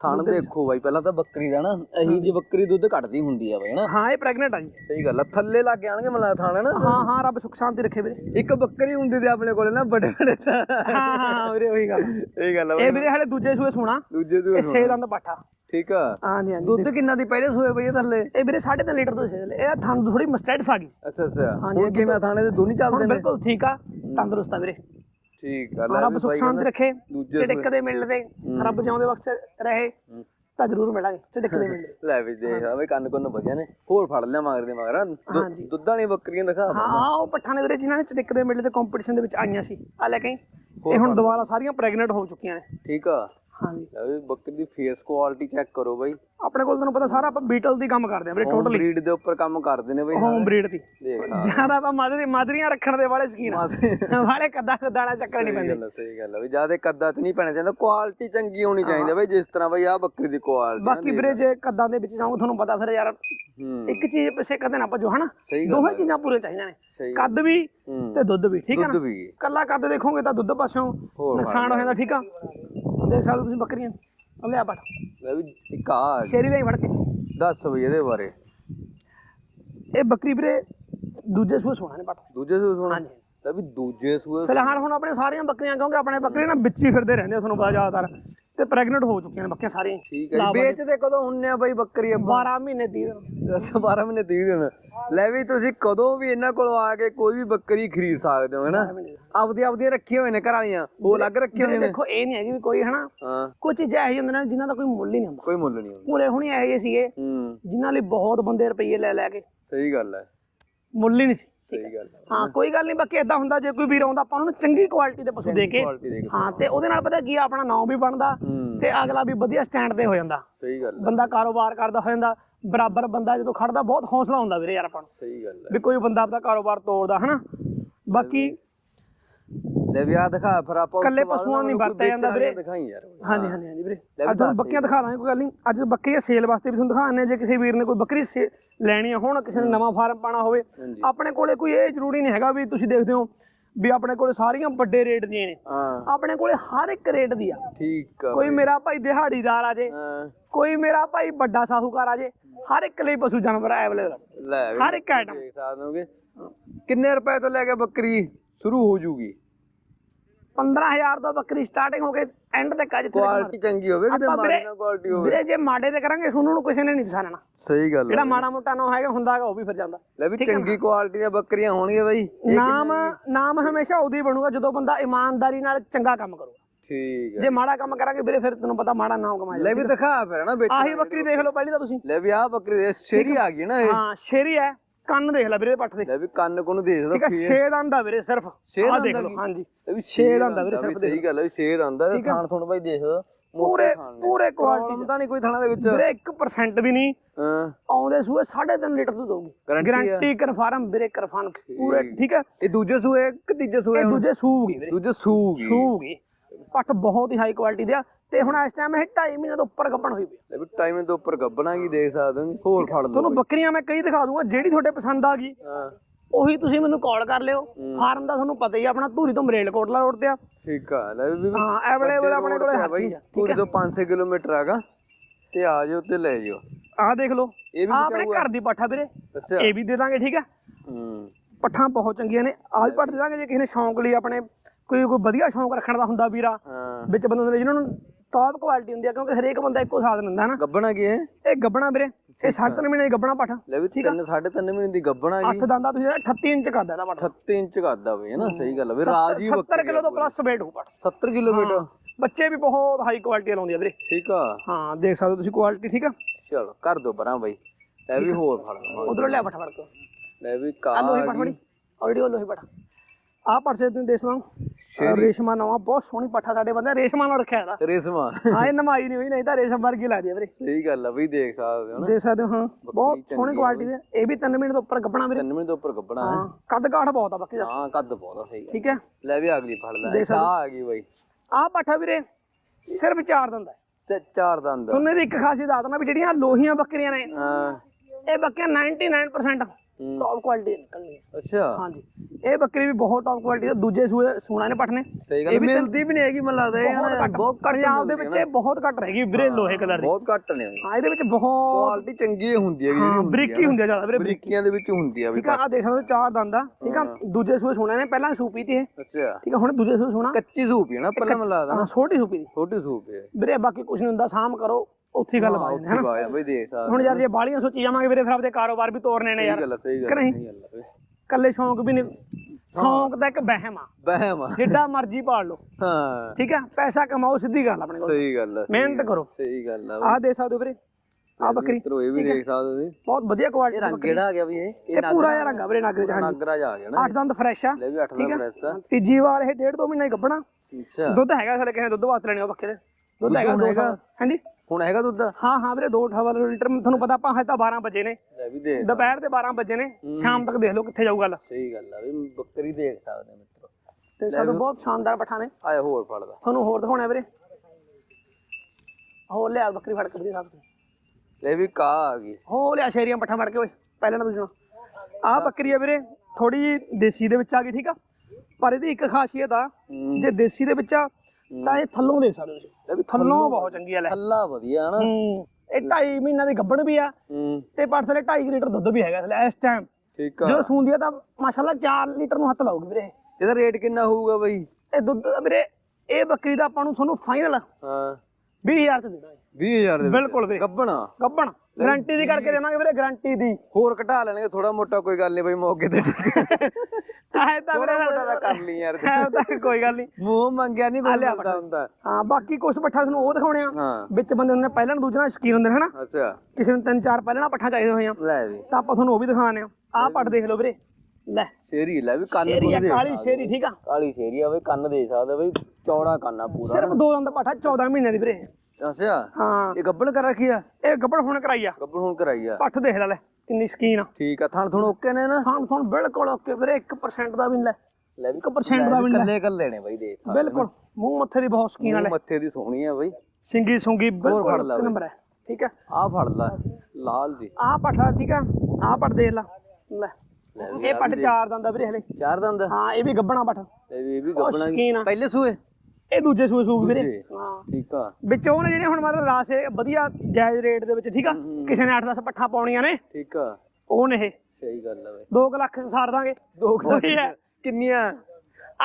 S2: ਥਣ ਦੇਖੋ ਬਾਈ ਪਹਿਲਾਂ ਤਾਂ ਬੱਕਰੀ ਦਾ ਨਾ ਇਹੀ ਜੀ ਬੱਕਰੀ ਦੁੱਧ ਕੱਢਦੀ ਹੁੰਦੀ ਆ ਬਾਈ ਨਾ
S1: ਹਾਂ ਇਹ ਪ੍ਰੈਗਨੈਂਟ ਆ ਜੀ।
S2: ਸਹੀ ਗੱਲ ਆ ਥੱਲੇ ਲੱਗ ਜਾਣਗੇ ਮਲਾ ਥਾਣ ਨਾ
S1: ਹਾਂ ਹਾਂ ਰੱਬ ਸੁਖ ਸ਼ਾਂਤੀ ਰੱਖੇ ਵੀਰੇ।
S2: ਇੱਕ ਬੱਕਰੀ ਹੁੰਦੀ ਤੇ ਆਪਣੇ ਕੋਲੇ ਨਾ ਵੱਡੇ ਵੱਡੇ।
S1: ਹਾਂ ਹਾਂ ਵੀਰੇ ਉਹੀ ਗੱਲ।
S2: ਇਹ ਗੱਲ ਆ
S1: ਇਹ ਵੀਰੇ ਹਲੇ ਦੂਜੇ ਸੂਏ ਸੋਣਾ।
S2: ਦੂਜੇ ਤੋਂ
S1: ਇਹ ਛੇ ਦੰਦ ਪਾਠਾ।
S2: ਠੀਕ ਆ।
S1: ਹਾਂਜੀ ਹਾਂਜੀ।
S2: ਦੁੱਧ ਕਿੰਨਾ ਦੀ ਪਹਿਲੇ ਸੋਏ ਬਈ ਇਹ ਥੱਲੇ?
S1: ਇਹ ਵੀਰੇ 3.5 ਲੀਟਰ ਤੋਂ ਛੇ ਇਹ ਥਣ ਥੋੜੀ ਮਸਟੈਡਸ ਆ ਗਈ
S2: ਅੱਛਾ। ਅੱਛਾ ਹੁਣ ਕਿਵੇਂ ਥਾਣੇ ਦੇ ਦੋਨੀ ਚੱਲਦੇ ਨੇ?
S1: ਬਿਲਕੁਲ ਠੀਕ ਆ ਤੰਦਰੁਸਤ ਆ ਵੀਰੇ।
S2: ਠੀਕ ਆ ਲੈ
S1: ਰੱਬ ਸੁਖ
S2: ਬਾਈ
S1: ਸ਼ਾਂਤੀ ਰੱਖੇ ਚੜਿੱਕ ਦੇ ਮਿਲਦੇ ਰੱਬ ਜਿਉਂਦੇ ਵਕਤ ਰਹੇ ਤਾਂ ਜ਼ਰੂਰ ਮਿਲਾਂਗੇ ਚੜਿੱਕ ਦੇ ਮਿਲਦੇ
S2: ਲੈ ਵੀ ਦੇਖ ਆ ਵੀ ਕੰਨ ਕੁੰਨ ਵਧੀਆ ਨੇ ਹੋਰ ਫੜ ਲਿਆ ਮਗਰ ਦੇ ਮਗਰ। ਦੁੱਧ ਵਾਲੀਆਂ ਬੱਕਰੀਆਂ ਦਿਖਾ।
S1: ਹਾਂ ਉਹ ਪੱਠਾਂ ਨੇ ਵੀਰੇ ਜਿਨ੍ਹਾਂ ਨੇ ਚੜਿੱਕ ਦੇ ਮਿਲਦੇ ਕੰਪੀਟੀਸ਼ਨ ਦੇ ਵਿੱਚ ਆਈਆਂ ਸੀ। ਆ ਲੈ ਕੇ ਇਹ ਹੁਣ ਦੁਬਾਰਾ ਸਾਰੀਆਂ ਪ੍ਰੈਗਨੈਂਟ ਹੋ ਚੁੱਕੀਆਂ ਨੇ।
S2: ਠੀਕ ਆ।
S1: ਹਾਂਜੀ।
S2: ਲੈ ਵੀ ਬੱਕਰੀ ਦੀ ਫੇਸ ਕੁਆਲਿਟੀ ਚੈੱਕ ਕਰੋ ਬਾਈ।
S1: ਆਪਣੇ ਕੋਲ ਤੁਹਾਨੂੰ ਪਤਾ ਸਾਰਾ ਆਪਾਂ ਬੀਟਲ ਦੀ ਕੰਮ ਕਰਦੇ ਆ ਵੀਰੇ
S2: ਹੋਮ
S1: ਟੋਟਲੀ
S2: ਬਰੀਡ ਦੇ ਉੱਪਰ ਕੰਮ ਕਰਦੇ ਨੇ ਬਾਈ
S1: ਹੋਮ ਬਰੀਡ ਦੀ।
S2: ਦੇਖ
S1: ਜ਼ਿਆਦਾ ਆਪਾਂ ਮਾਦਰੀ ਮਾਦਰੀਆਂ ਰੱਖਣ ਦੇ ਵਾਲੇ ਸ਼ਕੀਨ ਵਾਲੇ ਕੱਦਾ ਕੱਦਾ ਵਾਲਾ ਚੱਕਰ ਨਹੀਂ ਪੈਂਦੇ।
S2: ਸਹੀ ਗੱਲ ਆ ਵੀ ਜ਼ਿਆਦਾ ਕੱਦਾ ਚ ਨਹੀਂ ਪੈਣਾ ਚਾਹੀਦਾ ਕੁਆਲਿਟੀ ਚੰਗੀ ਹੋਣੀ ਚਾਹੀਦੀ ਬਾਈ ਜਿਸ ਤਰ੍ਹਾਂ ਬਾਈ ਆ ਬੱਕਰੀ ਦੀ ਕੁਆਲਿਟੀ
S1: ਬਾਕੀ ਵੀਰੇ ਜੇ ਕੱਦਾਂ ਦੇ ਵਿੱਚ ਜਾਊਂ ਤੁਹਾਨੂੰ ਪਤਾ ਫਿਰ ਯਾਰ
S2: ਹੂੰ।
S1: ਇੱਕ ਚੀਜ਼ ਪਿੱਛੇ ਕਦੇ ਨਾ ਭੱਜੋ ਹਨਾ? ਦੋਵੇਂ ਚੀਜ਼ਾਂ ਪੂਰੇ ਚਾਹੀਦੀਆਂ ਨੇ। ਕੱਦ ਵੀ
S2: ਹੂੰ।
S1: ਤੇ ਦੁੱਧ ਵੀ ਠੀਕ ਹੈ ਨਾ? ਕੱਲਾ ਕੱਦ ਦੇਖੋਗੇ ਤਾਂ ਦੁੱਧ
S2: ਹੋਰ
S1: ਨੁਕਸਾਨ ਹੋ ਜਾਂਦਾ ਠੀਕ ਆ? ਦੇਖ ਸਕਦੇ ਹੋ ਤੁਸੀਂ ਬੱਕਰੀਆਂ। ਆ ਲਿਆ ਪਟ
S2: ਲੈ ਵੀ ਇੱਕ ਆ
S1: ਸ਼ੇਰੀ ਲਈ ਫੜ ਕੇ।
S2: ਦੱਸ ਬਈ ਇਹਦੇ ਬਾਰੇ।
S1: ਇਹ ਬੱਕਰੀ ਵੀਰੇ ਦੂਜੇ ਸੂਏ ਸੋਣਾ ਨੇ
S2: ਦੂਜੇ ਸੂਏ ਸੁਣ
S1: ਹਾਂਜੀ।
S2: ਲੈ ਵੀ ਦੂਜੇ ਸੂਏ
S1: ਫਿਲਹਾਲ ਹੁਣ ਆਪਣੇ ਸਾਰੀਆਂ ਬੱਕਰੀਆਂ ਕਿਉਂਕਿ ਆਪਣੇ ਬੱਕਰੇ ਨਾ ਵਿੱਚ ਹੀ ਫਿਰਦੇ ਰਹਿੰਦੇ ਆ ਤੁਹਾਨੂੰ ਪਤਾ ਜ਼ਿਆਦਾਤਰ। ਤੇ ਪ੍ਰੈਗਨੈਂਟ ਹੋ ਚੁੱਕੀਆਂ ਨੇ ਬੱਕਰੀਆਂ ਸਾਰੀਆਂ।
S2: ਠੀਕ ਹੈ ਵੇਚਦੇ ਕਦੋਂ? ਹੁੰਨੇ ਆ ਬਾਈ ਬੱਕਰੀ ਆਪਾਂ।
S1: 12 ਮਹੀਨੇ ਦੀ
S2: ਦਸ 12 ਮਹੀਨੇ 30 ਦਿਨ। ਲੈ ਵੀ ਤੁਸੀਂ ਕਦੋਂ ਵੀ ਇਹਨਾਂ ਕੋਲ ਆ ਕੇ ਕੋਈ ਵੀ ਬੱਕਰੀ ਖਰੀਦ ਸਕਦੇ ਹੋ ਹੈਨਾ? ਆਪਦੀ ਆਪਦੀਆਂ ਰੱਖੀਆਂ ਹੋਏ ਨੇ ਘਰਾਂ ਦੀਆਂ ਉਹ ਅਲੱਗ ਰੱਖੀਆਂ ਹੋਈਆਂ ਨੇ?
S1: ਦੇਖੋ ਇਹ ਨਹੀਂ ਹੈਗੀ ਵੀ ਕੋਈ ਹਨਾ?
S2: ਹਾਂ।
S1: ਕੁਝ ਚੀਜ਼ਾਂ ਇਹੋ ਜਿਹੀ ਹੁੰਦੀਆਂ ਨੇ ਜਿਨ੍ਹਾਂ ਦਾ ਕੋਈ ਮੁੱਲ ਹੀ ਨਹੀਂ ਹੁੰਦਾ।
S2: ਕੋਈ ਮੁੱਲ ਨਹੀਂ ਹੁੰਦਾ।
S1: ਪੂਰੇ ਹੁਣੀ ਇਹੋ ਜਿਹੇ ਸੀਗੇ
S2: ਹੂੰ।
S1: ਜਿਨ੍ਹਾਂ ਲਈ ਬਹੁਤ ਬੰਦੇ ਰੁਪਈਏ ਲੈ ਲੈ ਕੇ।
S2: ਸਹੀ ਗੱਲ ਹੈ।
S1: ਮੁੱਲ ਹੀ ਨਹੀਂ ਸੀ।
S2: ਸਹੀ ਗੱਲ ਹੈ।
S1: ਹਾਂ ਕੋਈ ਗੱਲ ਨਹੀਂ ਬਾਕੀ ਇਦਾਂ ਹੁੰਦਾ ਜੇ ਕੋਈ ਵੀਰ ਆਉਂਦਾ ਆਪਾਂ ਉਹਨੂੰ ਚੰਗੀ ਕੁਆਲਿਟੀ ਦੇ ਪਸ਼ੂ ਦੇ ਕੇ ਹਾਂ ਤੇ ਉਹਦੇ ਨਾਲ ਪਤਾ ਕੀ ਆ, ਆਪਣਾ ਨਾਮ ਵੀ ਬਣਦਾ ਤੇ ਅਗਲਾ ਵੀ ਵਧੀਆ ਸਟੈਂਡ ਤੇ ਹੋ ਜਾਂਦਾ।
S2: ਸਹੀ ਗੱਲ ਹੈ।
S1: ਬੰਦਾ ਕਾਰੋਬਾਰ ਕਰਦਾ ਹੋ ਜਾਂਦਾ ਬਰਾਬਰ ਬੰਦਾ ਜਦੋਂ ਖੜਦਾ ਬਹੁਤ ਹੌਸਲਾ ਹੁੰਦਾ ਵੀਰੇ ਯਾਰ ਆਪਾਂ ਨੂੰ।
S2: ਸਹੀ ਗੱਲ ਹੈ।
S1: ਵੀ ਕੋਈ ਬੰਦਾ ਆਪਦਾ ਕਾਰੋਬਾਰ ਤੋੜਦਾ ਹਨਾ? ਬਾਕੀ
S2: ਲੈ ਵੀ ਆ ਦਿਖਾ ਫਿਰ ਆਪਾਂ ਬਾਅਦ
S1: ਪਸ਼ੂਆਂ ਨਹੀਂ ਵਰਤਿਆ ਜਾਂਦਾ ਵੀਰੇ।
S2: ਦਿਖਾਈ ਯਾਰ
S1: ਹਾਂਜੀ ਹਾਂਜੀ ਹਾਂਜੀ ਵੀਰੇ। ਅੱਜ ਤੁਹਾਨੂੰ
S2: ਦੱਸ
S1: ਬੱਕਰੀਆਂ ਦਿਖਾ ਦਾਂਗੇ ਕੋਈ ਗੱਲ ਨਹੀਂ। ਅੱਜ ਬੱਕਰੀ ਸੇਲ ਵਾਸਤੇ ਵੀ ਤੁਹਾਨੂੰ ਦਿਖਾਉਂਦੇ ਜੇ ਕਿਸੇ ਵੀਰ ਨੇ ਕੋਈ ਬੱਕਰੀ ਲੈਣੀ ਹੁਣ ਕਿਸੇ ਨੇ ਨਵਾਂ ਫਾਰਮ ਪਾਣਾ ਹੋਵੇ ਆਪਣੇ ਕੋਲੇ ਕੋਈ ਇਹ ਜ਼ਰੂਰੀ ਨਹੀਂ ਹੈਗਾ ਵੀ ਤੁਸੀਂ ਦੇਖਦੇ ਹੋ ਵੀ ਆਪਣੇ ਕੋਲੇ ਸਾਰੀਆਂ ਵੱਡੇ ਰੇਟ ਦੀਆਂ ਨੇ। ਆਪਣੇ ਕੋਲੇ ਹਰ ਇੱਕ ਰੇਟ ਦੀ ਆ।
S2: ਠੀਕ ਆ
S1: ਕੋਈ ਮੇਰਾ ਭਾਈ ਦਿਹਾੜੀਦਾਰ ਆ ਜੇ ਕੋਈ ਮੇਰਾ ਭਾਈ ਵੱਡਾ ਸਾਹੂਕਾਰ ਆ ਜੇ ਹਰ ਇੱਕ ਲਈ ਪਸ਼ੂ ਜਾਨਵਰ ਅਵੇਲੇਬਲ
S2: ਲੈ
S1: ਹਰ ਇੱਕ ਆਈਟਮ
S2: ਦੇਖ ਸਕਦੇ ਹੋਗੇ। ਕਿੰਨੇ ਰੁਪਏ ਤੋਂ ਲੈ ਕੇ ਬੱਕਰੀ ਸ਼ੁਰੂ ਹੋ ਜੂਗੀ?
S1: 15000 ਤੋਂ ਬੱਕਰੀ ਸਟਾਰਟਿੰਗ ਹੋ ਕੇ ਐਂਡ ਤੱਕ ਆ ਜਿੱਥੇ
S2: ਕੁਆਲਿਟੀ ਚੰਗੀ ਹੋਵੇ ਕਿਤੇ
S1: ਆਪਾਂ
S2: ਮਾੜੀ
S1: ਵੀਰੇ-
S2: ਨਾ ਕੁਆਲਿਟੀ ਹੋਵੇ।
S1: ਵੀਰੇ ਜੇ ਮਾੜੇ ਤੇ ਕਰਾਂਗੇ ਤੁਹਾਨੂੰ ਨੂੰ ਕਿਸੇ ਨੇ ਨਹੀਂ ਦਿਸਾਣਾ
S2: ਸਹੀ ਗੱਲ
S1: ਜਿਹੜਾ ਮਾੜਾ ਮੋਟਾ ਨਾ ਹੈਗਾ ਉਹ ਵੀ ਫਿਰ ਜਾਂਦਾ।
S2: ਲੈ ਵੀ ਚੰਗੀ ਕੁਆਲਿਟੀ ਦੀਆਂ ਬੱਕਰੀਆਂ ਹੋਣਗੀਆਂ ਬਾਈ।
S1: ਨਾਮ ਨਾਮ ਹਮੇਸ਼ਾ ਉਦੋਂ ਬਣੂਗਾ ਜਦੋਂ ਬੰਦਾ ਇਮਾਨਦਾਰੀ ਨਾਲ ਚੰਗਾ ਕੰਮ ਕਰੂਗਾ।
S2: ਠੀਕ ਹੈ
S1: ਜੇ ਮਾੜਾ ਕੰਮ ਕਰਾਂਗੇ ਵੀਰੇ ਫਿਰ ਤੁਹਾਨੂੰ ਪਤਾ ਮਾੜਾ ਨਾਮ ਕਮਾਇਆ
S2: ਲੈ ਵੀ ਦਿਖਾ ਫਿਰ ਨਾ ਵਿੱਚ
S1: ਆਹੀ ਬੱਕਰੀ ਦੇਖ ਲਓ ਪਹਿਲੀ ਤਾਂ ਤੁਸੀਂ।
S2: ਲੈ ਵੀ ਆ ਬੱਕਰੀ ਦੇ ਸ਼ੇਰੀ ਆ ਗਈ ਨਾ ਇਹ।
S1: ਹਾਂ ਸ਼ੇਰੀ ਹੈ। ਕੰਨ ਦੇਖ ਲੈ ਵੀਰੇ ਪੱਠ ਦੇ।
S2: ਲੈ ਵੀ ਕੰਨ ਕੋਨੂੰ ਦੇਖ
S1: ਠੀਕ ਹੈ
S2: ਫੇਰ।
S1: ਛੇ ਦੰਦ ਆ ਵੀਰੇ ਸਿਰਫ।
S2: ਛੇ
S1: ਆਹ
S2: ਦੰਦ
S1: ਦੇਖ
S2: ਆ
S1: ਲਓ
S2: ਗਈ?
S1: ਹਾਂਜੀ।
S2: ਲੈ ਵੀ
S1: ਛੇ
S2: ਛੇ
S1: ਦੰਦ ਆ ਵੀਰੇ ਸਿਰਫ
S2: ਸਹੀ ਗੱਲ ਹੈ ਵੀ ਛੇ ਦੰਦ ਆ ਤੇ ਥਾਣ ਥੁਣ ਬਾਈ ਦੇਖ
S1: ਪੂਰੇ ਪੂਰੇ ਕੁਆਲਿਟੀ
S2: ਕੁਆਲਿਟੀ ਤਾਂ ਨਹੀਂ ਕੋਈ ਥਾਣਾ ਦੇ ਵਿੱਚ।
S1: ਵੀਰੇ 1% ਵੀ ਨਹੀਂ।
S2: ਹਾਂ।
S1: ਆਉਂਦੇ ਸੂਏ 3.5 ਲੀਟਰ ਦੁੱਧ ਦਊਗੀ
S2: Guarantee ਆ?
S1: ਗਾਰੰਟੀ ਕਨਫਰਮ ਵੀਰੇ ਕਨਫਰਮ ਪੂਰੇ ਠੀਕ। ਹੈ
S2: ਇਹ ਦੂਜੇ ਸੂਏ ਕਿ ਤੀਜੇ ਸੂਏ
S1: ਇਹ
S2: ਹੁਣ?
S1: ਦੂਜੇ ਸੂਗੀ ਵੀਰੇ।
S2: ਦੂਜੇ ਸੂਗੀ
S1: ਸੂਗੀ ਪੱਟ ਬਹੁਤ ਹੀ ਹਾਈ ਕੁਆਲਿਟੀ ਦੇ ਆ। ਤੇ ਹੁਣ ਇਸ ਟਾਈਮ ਇਹ 2.5 ਮਹੀਨੇ ਤੋਂ ਉੱਪਰ ਗੱਪਣ ਹੋਈ ਪਈ ਆ।
S2: ਲੈ ਵੀ ਟਾਈਮ ਦੇ ਉੱਪਰ ਗੱਬਣਾ ਕੀ ਦੇਖ ਸਕਦੇ ਹੋ ਹੋਰ ਫੜ ਲਓ
S1: ਤੁਹਾਨੂੰ ਬੱਕਰੀਆਂ ਮੈਂ ਕਈ ਦਿਖਾ ਦੂੰਗਾ ਜਿਹੜੀ ਤੁਹਾਡੇ ਪਸੰਦ ਆ ਗਈ
S2: ਹਾਂ।
S1: ਉਹੀ ਤੁਸੀਂ ਮੈਨੂੰ ਕਾਲ ਕਰ ਲਿਓ। ਫਾਰਮ ਦਾ ਤੁਹਾਨੂੰ ਪਤਾ ਹੀ ਆ ਆਪਣਾ ਧੂਰੀ ਤੋਂ ਮਰੇਲਕੋਟਲਾ ਰੋਡ ਤੇ ਆ।
S2: ਠੀਕ ਆ ਲੈ ਵੀ
S1: ਹਾਂ ਅਵੇਲੇਬਲ ਆਪਣੇ ਕੋਲੇ ਹਰ
S2: ਬਾਈ
S1: ਚੀਜ਼ ਆ
S2: ਪੂਰੀ ਤੋਂ 5-6 ਕਿਲੋਮੀਟਰ ਹੈਗਾ ਤੇ ਆ ਜਾਓ ਤੇ ਲੈ ਜਾਓ।
S1: ਆਹ ਦੇਖ ਲਓ
S2: ਇਹ ਵੀ
S1: ਆਹ ਆਪਣੇ ਘਰ ਦੀ ਪੱਠਾ ਵੀਰੇ।
S2: ਅੱਛਾ।
S1: ਇਹ ਵੀ ਦੇ ਦਾਂਗੇ ਠੀਕ ਆ।
S2: ਹੂੰ।
S1: ਪੱਠਾਂ ਬਹੁਤ ਚੰਗੀਆਂ ਨੇ ਆਹ ਵੀ ਪੱਠ ਦੇ ਦਾਂਗੇ ਜੇ ਕਿਸੇ ਨੇ ਸ਼ੌਂਕ ਲਈ ਆਪਣੇ ਕੋਈ ਕੋਈ ਵਧੀਆ ਸ਼ੌਂਕ ਰੱਖਣ ਦਾ ਹੁੰਦਾ ਵੀਰਾ
S2: ਹਾਂ।
S1: ਵਿੱਚ ਬੰਦੇ ਨੇ ਜਿਨ੍ਹਾਂ ਨੂੰ ਟੌਪ ਕੁਆਲਿਟੀ ਹੁੰਦੀ ਆ ਕਿਉਂਕਿ ਹਰੇਕ ਬੰਦਾ ਇੱਕੋ ਸਾਥ ਲੈਂਦਾ ਨਾ।
S2: ਗੱਬਣਾ ਕੀ ਹੈ?
S1: ਇਹ ਗੱਬਣਾ ਵੀਰੇ ਇਹ 3.5 ਮਹੀਨੇ ਦੀ ਗੱਬਣਾ ਪੱਠ
S2: ਲੈ ਵੀ ਤਿੰਨ ਸਾਢੇ ਤਿੰਨ ਮਹੀਨੇ ਦੀ ਗੱਬਣਾ
S1: ਅੱਠ
S2: ਜੀ
S1: ਦੰਦਾ ਤੁਸੀਂ 38 ਇੰਚ ਕਰਦਾ ਇਹਦਾ ਪੱਠ।
S2: 38 ਇੰਚ ਕਰਦਾ ਵੇ ਨਾ? ਸਹੀ ਗੱਲ ਵੀ ਰਾਜੀ
S1: 70 ਕਿਲੋ ਤੋਂ ਪਲੱਸ weight ਹੋ ਪੱਠ।
S2: 70 ਕਿਲੋਮੀਟਰ
S1: ਬੱਚੇ ਵੀ ਬਹੁਤ ਹਾਈ ਕੁਆਲਿਟੀ ਲਾਉਂਦੀ ਆ ਵੀਰੇ।
S2: ਠੀਕ ਆ।
S1: ਹਾਂ ਦੇਖ ਸਕਦੇ ਤੁਸੀਂ ਕੁਆਲਿਟੀ ਠੀਕ ਆ?
S2: ਚਲੋ ਕਰ ਦੋ ਪਰਾਂ ਬਾਈ। ਲੈ ਵੀ ਹੋਰ ਫੜ ਲਵਾਂਗੇ
S1: ਉਧਰੋਂ ਲਿਆ ਪੱਠ ਫੜ ਕੇ।
S2: ਲੈ ਵੀ ਕਾ
S1: ਫੜੀ। ਉਹ ਲੋਹੀ ਪੱਠ। ਆ ਪਰਸੇ ਤੁਸੀਂ ਦੇਖ ਸਕਦੇ ਰੇਸ਼ਮਾ ਨਵਾਂ ਬਹੁਤ ਸੋਹਣੀ ਪੱਠਾ ਸਾਡੇ ਬੰਦੇ ਰੇਸ਼ਮਾ ਨਾਲ ਰੱਖਿਆ ਇਹਦਾ।
S2: ਰੇਸਮਾ।
S1: ਹਾਂ ਇਹ ਨਮਾਈ ਨਹੀਂ ਹੋਈ ਨਹੀਂ ਤਾਂ ਰੇਸ਼ਮ ਵਰਗੀ ਲੱਗਦੀ ਆ ਵੀਰੇ।
S2: ਸਹੀ ਗੱਲ ਆ ਬਈ ਦੇਖ ਸਕਦੇ ਹੋ ਨਾ।
S1: ਦੇਖ ਸਕਦੇ ਹੋ ਹਾਂ ਬਹੁਤ ਸੋਹਣੀ ਕੁਆਲਿਟੀ ਦੇ। ਇਹ ਵੀ 3 ਮਿੰਟ ਤੋਂ ਉੱਪਰ ਗੱਪਣਾ ਵੀਰੇ।
S2: ਤਿੰਨ ਮਹੀਨੇ ਤੋਂ ਉੱਪਰ ਗੱਬਣਾ ਹੈ।
S1: ਹਾਂ ਕੱਦ ਕਾਠ ਬਹੁਤ ਆ ਬਾਕੀ ਦਾ।
S2: ਹਾਂ ਕੱਦ ਬਹੁਤ ਆ ਸਹੀ ਗੱਲ
S1: ਠੀਕ ਹੈ।
S2: ਲੈ ਵੀ ਅਗਲੀ ਫੜ ਲੈ ਕਾ ਆ ਗਈ ਬਾਈ।
S1: ਆ ਪੱਠਾ ਵੀਰੇ ਸਿਰਫ ਚਾਰ ਦੰਦ ਹੈ।
S2: ਚਾਰ ਦੰਦ
S1: ਤੁਹਾਨੂੰ ਇਹਦੀ ਇੱਕ ਖਾਸੀਅਤ ਦੱਸ ਦਣਾ ਵੀ ਜਿਹੜੀਆਂ ਲੋਹੀਆਂ ਬੱਕਰੀਆਂ ਨੇ
S2: ਹਾਂ।
S1: ਇਹ ਬੱਕਰੀਆਂ 99%
S2: ਹੂੰ।
S1: ਟੌਪ ਕੁਆਲਿਟੀ ਨਿਕਲਣੀ
S2: ਅੱਛਾ।
S1: ਹਾਂਜੀ। ਇਹ ਬੱਕਰੀ ਵੀ ਬਹੁਤ ਟੌਪ ਕੁਆਲਿਟੀ ਦਾ ਦੂਜੇ ਸੂਏ ਸੋਨਾ ਨੇ ਪੱਠ ਨੇ
S2: ਸਹੀ ਗੱਲ ਮਿਲਦੀ ਵੀ ਨਹੀਂ ਹੈਗੀ ਮੈਨੂੰ ਲੱਗਦਾ। ਇਹ
S1: ਬਹੁਤ
S2: ਨਾ
S1: ਘੱਟ।
S2: ਬਹੁਤ ਘੱਟ
S1: ਪੰਜਾਬ ਦੇ
S2: ਮਿਲਦੀ
S1: ਵਿੱਚ ਇਹ ਬਹੁਤ ਘੱਟ ਰਹੇਗੀ ਵੀਰੇ ਲੋਹੇ ਕਲਰ ਦੀ।
S2: ਬਹੁਤ ਘੱਟ ਨੇ
S1: ਹਾਂ ਇਹਦੇ ਵਿੱਚ ਬਹੁਤ
S2: ਕੁਆਲਿਟੀ ਚੰਗੀ ਹੁੰਦੀ ਹੈ
S1: ਹਾਂ ਬਰੀਕੀ ਹੁੰਦੀ ਆ ਜ਼ਿਆਦਾ ਵੀਰੇ
S2: ਬਰੀਕੀਆਂ ਦੇ ਵਿੱਚ ਹੁੰਦੀ ਆ ਵੀ
S1: ਠੀਕ ਆ ਦੇਖ ਸਕਦੇ ਹੋ ਚਾਰ ਦੰਦ ਆ। ਠੀਕ ਆ ਦੂਜੇ ਸੂਏ ਸੋਨਾ ਨੇ ਪਹਿਲਾਂ ਸੂਪੀ ਤੀ ਇਹ।
S2: ਅੱਛਾ।
S1: ਠੀਕ ਆ ਹੁਣ ਦੂਜੇ ਸੂਏ ਸੋਨਾ।
S2: ਕੱਚੀ ਸੂਪ ਹੈ ਨਾ ਪਹਿਲਾਂ ਮੈਨੂੰ ਲੱਗਦਾ ਨਾ।
S1: ਹਾਂ ਛੋਟੀ ਸੂਪੀ ਦੀ
S2: ਛੋਟੀ ਸੂਪ ਹੈ
S1: ਵੀਰੇ ਬਾਕੀ ਕੁਝ ਨਹੀਂ ਹੁੰਦਾ ਸਾਮ ਕਰੋ। ਉੱਥੇ ਹੀ ਗੱਲ ਜਾਂਦੇ
S2: ਉੱਥੇ ਬਾਇਆ ਬਈ ਦੇਖ ਸਕਦੇ
S1: ਹੁਣ ਯਾਰ ਜੇ ਬਾਲੀਆਂ ਸੋਚੀ ਜਾਵਾਂਗੇ ਵੀਰੇ ਫਿਰ ਆਪਦੇ ਕਾਰੋਬਾਰ ਵੀ ਤੋਰਨੇ ਨੇ
S2: ਸਹੀ
S1: ਯਾਰ
S2: ਗੱਲ ਆ, ਸਹੀ ਗੱਲ ਆ,
S1: ਨਹੀਂ?
S2: ਗੱਲ ਆ
S1: ਕੱਲੇ ਸ਼ੌਂਕ ਵੀ ਨਹੀਂ ਸ਼ੌਂਕ ਦਾ ਇੱਕ ਵਹਿਮ ਆ।
S2: ਬਹਿਮ ਆ।
S1: ਜਿੱਡਾ ਮਰਜ਼ੀ ਪਾਲ ਲਓ।
S2: ਹਾਂ।
S1: ਠੀਕ ਆ? ਪੈਸਾ ਕਮਾਓ ਸਿੱਧੀ ਗੱਲ ਆਪਣੇ ਕੋਲ।
S2: ਸਹੀ ਗੱਲ ਆ
S1: ਮਿਹਨਤ ਕਰੋ।
S2: ਸਹੀ ਗੱਲ ਆ
S1: ਆਹ ਦੇ ਸਕਦੇ ਵੀਰੇ ਆਹ ਬੱਕਰੀ।
S2: ਇਹ ਵੀ ਦੇਖ ਸਕਦੇ ਹੋ ਤੁਸੀਂ।
S1: ਬਹੁਤ ਵਧੀਆ ਕੁਆਲਿਟੀ
S2: ਇਹ ਰੰਗ ਕਿਹੜਾ ਆ ਗਿਆ ਵੀ ਇਹ?
S1: ਇਹ ਪੂਰਾ ਜਿਹਾ ਰੰਗ ਆ ਵੀਰੇ ਨਾਗਰੇ ਚ ਹਾਂਜੀ।
S2: ਨਾਗਰਾ ਜਾ ਆ ਗਿਆ ਨਾ।
S1: ਅੱਠ ਦੰਦ ਫਰੈਸ਼ ਆ।
S2: ਲੈ ਵੀ 8 ਦਾ ਪ੍ਰੈਸ ਆ?
S1: ਤੀਜੀ ਵਾਰ ਇਹ ਡੇਢ ਦੋ ਮਹੀਨੇ ਹੀ ਗੱਭਣਾ
S2: ਅੱਛਾ।
S1: ਦੁੱਧ ਹੈਗਾ ਸਾਡੇ ਕਿਸੇ ਨੇ ਦੁੱਧ ਵਾਸਤੇ ਲੈਣੇ ਉਹ ਬੱਕੇ ਦੇ। ਦੁੱਧ ਹੈਗਾ ਦੋ ਹਾਂਜੀ?
S2: ਹੁਣ ਹੈਗਾ ਦੁੱਧ?
S1: ਹਾਂ ਹਾਂ ਵੀਰੇ 2 18 ਲੀਟਰ ਤੁਹਾਨੂੰ ਪਤਾ ਆਪਾਂ ਹਜੇ ਤਾਂ 12 ਵਜੇ ਨੇ।
S2: ਲੈ ਵੀ ਦੇਖ
S1: ਦੁਪਹਿਰ ਦੇ 12 ਵਜੇ ਨੇ ਸ਼ਾਮ ਤੱਕ ਦੇਖ ਲਓ ਕਿੱਥੇ ਜਾਊ ਗੱਲ।
S2: ਸਹੀ ਗੱਲ ਆ ਵੀ ਬੱਕਰੀ ਦੇਖ ਸਕਦੇ ਮਿੱਤਰੋ।
S1: ਤੇ ਸਾਨੂੰ ਬਹੁਤ ਸ਼ਾਨਦਾਰ ਪੱਠਾ ਨੇ।
S2: ਆਇਆ ਹੋਰ ਫੜਦਾ
S1: ਤੁਹਾਨੂੰ ਹੋਰ ਦਿਖਾਉਣਾ ਵੀਰੇ। ਹੋਰ ਲਿਆ ਬੱਕਰੀ ਫੜ ਕੇ ਵਧੀਆ ਸਾਹਿਬ
S2: ਲੈ ਵੀ ਕਾ ਆ ਗਈ।
S1: ਹੋ ਲਿਆ ਸ਼ੇਰੀਆਂ ਪੱਠਾ ਫੜ ਕੇ ਓਏ ਪਹਿਲਾਂ ਨਾ ਦੂਜਣਾ ਆਹ ਬੱਕਰੀ ਆ ਵੀਰੇ ਥੋੜੀ ਦੇਸੀ ਦੇ ਵਿੱਚ ਆ ਗਈ ਠੀਕ ਆ? ਪਰ ਇਹਦੀ ਇੱਕ ਖਾਸੀਅਤ ਆ ਜੇ ਦੇਸੀ ਦੇ ਵਿੱਚ ਆ ਤਾਂ ਇਹ ਥੱਲੋਂ ਦੇ ਸਕਦੇ ਤੁਸੀਂ
S2: ਲੈ ਵੀ
S1: ਥੱਲੋਂ ਬਹੁਤ ਚੰਗੀ ਆ ਲੈ
S2: ਥੱਲਾ ਵਧੀਆ ਹਨਾ
S1: ਹੂੰ। ਇਹ 2.5 ਮਹੀਨਾ ਦੀ ਗੱਭਣ ਵੀ ਆ।
S2: ਹੂੰ।
S1: ਤੇ ਪਰ ਥਲੇ 2.5 ਲੀਟਰ ਦੁੱਧ ਵੀ ਹੈਗਾ ਇਸ ਟਾਈਮ
S2: ਠੀਕ ਆ।
S1: ਜਦੋਂ ਸੂੰਦੀ ਆ ਤਾਂ ਮਾਸ਼ਾਅੱਲਾ 4 ਲੀਟਰ ਨੂੰ ਹੱਥ ਲਾਊਗੀ ਵੀਰੇ।
S2: ਇਹਦਾ ਰੇਟ ਕਿੰਨਾ ਹੋਊਗਾ ਬਈ?
S1: ਇਹ ਦੁੱਧ ਦਾ ਵੀਰੇ ਇਹ ਬੱਕਰੀ ਦਾ ਆਪਾਂ ਨੂੰ ਤੁਹਾਨੂੰ ਫਾਈਨਲ
S2: ਹਾਂ।
S1: 20000 ਚ ਦੇਣਾ ਹੈ।
S2: 20000 ਦੇ ਵਿੱਚ।
S1: ਬਿਲਕੁਲ ਵੀਰੇ
S2: ਗੱਬਣਾ।
S1: ਗੱਭਣ ਗਾਰੰਟੀ ਦੀ ਕਰਕੇ ਦੇਵਾਂਗੇ ਵੀਰੇ ਗਾਰੰਟੀ ਦੀ।
S2: ਹੋਰ ਘਟਾ ਲੈਣਗੇ ਥੋੜਾ ਮੋਟਾ ਕੋਈ ਗੱਲ ਨਹੀਂ ਬਈ ਮੌਕੇ ਤੇ। ਠੀਕ ਹੈ
S1: ਆਏ ਤਾਂ
S2: ਥੋੜਾ
S1: ਵੀਰੇ
S2: ਮੋਟਾ ਤਾਂ ਕਰ ਲਈ ਯਾਰ।
S1: ਹੈ ਤਾਂ ਕੋਈ ਗੱਲ ਨਹੀਂ।
S2: ਮੂੰਹ ਮੰਗਿਆ ਨਹੀਂ ਕੋਈ
S1: ਲਿਆ
S2: ਮਿਲਦਾ ਹੁੰਦਾ।
S1: ਹਾਂ ਬਾਕੀ ਕੁਝ ਪੱਠਾ ਤੁਹਾਨੂੰ ਉਹ ਦਿਖਾਉਣੇ ਆ।
S2: ਹਾਂ।
S1: ਵਿੱਚ ਬੰਦੇ ਹੁੰਦੇ ਨੇ ਪਹਿਲਾਂ ਨੂੰ ਦੂਜਾ ਸ਼ਕੀਨ ਹੁੰਦੇ ਨੇ ਹਨਾ?
S2: ਅੱਛਾ।
S1: ਕਿਸੇ ਨੂੰ ਤਿੰਨ ਚਾਰ ਪਹਿਲਾਂ ਪੱਠਾ ਚਾਹੀਦੇ ਹੋਏ ਆ।
S2: ਲੈ ਵੀ।
S1: ਤਾਂ ਆਪਾਂ ਤੁਹਾਨੂੰ ਉਹ ਵੀ ਦਿਖਾਣੇ ਆ। ਆਹ ਪੱਟ ਦੇਖ ਲਓ ਵੀਰੇ। ਲੈ।
S2: ਸ਼ੇਰੀ ਲੈ ਵੀ ਕੰਨ
S1: ਸ਼ੇਰੀ ਆ
S2: ਪੂਰੇ
S1: ਕਾਲੀ ਸ਼ੇਰੀ ਠੀਕ ਆ।
S2: ਕਾਲੀ ਸ਼ੇਰੀ ਆ ਬਈ ਕੰਨ ਦੇ ਸਕਦਾ ਬਈ ਚੌੜਾ ਕੰਨ ਆ ਪੂਰਾ।
S1: ਸਿਰਫ ਦੋ ਦੰਦ ਪੱਠਾ 14 ਮਹੀਨੇ ਦੀ ਵੀਰੇ।
S2: ਅੱਛਾ
S1: ਹਾਂ।
S2: ਇਹ ਗੱਬਣ ਕਰ ਰੱਖੀ ਆ?
S1: ਇਹ ਗੱਭਣ ਹੁਣ ਕਰਾਈ ਆ।
S2: ਗੱਬਣ ਹੁਣ ਕਰਾਈ ਆ।
S1: ਪੱਠ ਦੇਖ ਲੈ ਲੈ ਕਿੰਨੀ ਸ਼ਕੀਨ ਆ।
S2: ਠੀਕ ਆ ਥਣ ਥਣ ਓਕੇ ਨੇ ਨਾ?
S1: ਖਾਣ ਤੁਹਾਨੂੰ ਬਿਲਕੁਲ ਓਕੇ ਵੀਰੇ 1% ਦਾ ਵੀ ਲੈ।
S2: ਲੈ ਵੀ
S1: 1% ਦਾ ਵੀ ਨੀ ਲੈ।
S2: ਕੱਲੇ ਕੱਲੇ ਨੇ ਬਈ ਦੇਖ ਸਕਦੇ
S1: ਬਿਲਕੁਲ ਮੂੰਹ ਮੱਥੇ ਦੀ ਬਹੁਤ ਸ਼ਕੀਨ ਵਾਲੇ
S2: ਮੱਥੇ ਦੀ ਸੋਹਣੀ ਆ ਬਈ।
S1: ਸਿੰਗੀ ਸੁੰਗੀ ਬਿਲਕੁਲ
S2: ਲਾ
S1: ਇੱਕ। ਨੰਬਰ ਹੈ ਠੀਕ ਹੈ?
S2: ਆਹ ਫੜ ਲੈ ਲਾਲ ਦੀ
S1: ਆਹ ਪੱਠਾ ਠੀਕ ਆ? ਆਹ ਪੱਟ ਦੇਖ ਲਾ। ਲੈ।
S2: ਲੈ
S1: ਇਹ ਪੱਠ ਚਾਰ ਦੰਦ ਆ ਵੀਰੇ ਹਲੇ।
S2: ਚਾਰ ਦੰਦ?
S1: ਹਾਂ ਇਹ ਵੀ ਗੱਭਣਾ ਪੱਠ।
S2: ਇਹ ਵੀ ਗੱਬਣਾ
S1: ਆ।
S2: ਪਹਿਲੇ ਸੂਏ?
S1: ਇਹ ਦੂਜੇ ਸੂਏ ਸੂਪ ਵੀਰੇ।
S2: ਦੂਜੇ।
S1: ਹਾਂ।
S2: ਠੀਕ ਆ।
S1: ਵਿੱਚ ਉਹ ਨੇ ਜਿਹੜੇ ਹੁਣ ਮਤਲਬ ਰਾਸੇ ਵਧੀਆ ਜਾਇਜ਼ ਰੇਟ ਦੇ ਵਿੱਚ ਠੀਕ ਆ? ਕਿਸੇ ਨੇ 8-10 ਪੱਠਾ ਪਾਉਣੀਆਂ ਨੇ।
S2: ਠੀਕ ਆ।
S1: ਉਹ ਨੇ ਇਹ।
S2: ਸਹੀ ਗੱਲ ਆ ਬਈ।
S1: 2 ਲੱਖ ਸਾਰ ਦਾਂਗੇ।
S2: ਦੋ
S1: ਉਹੀ ਹੈ।
S2: ਕਿੰਨੀਆਂ?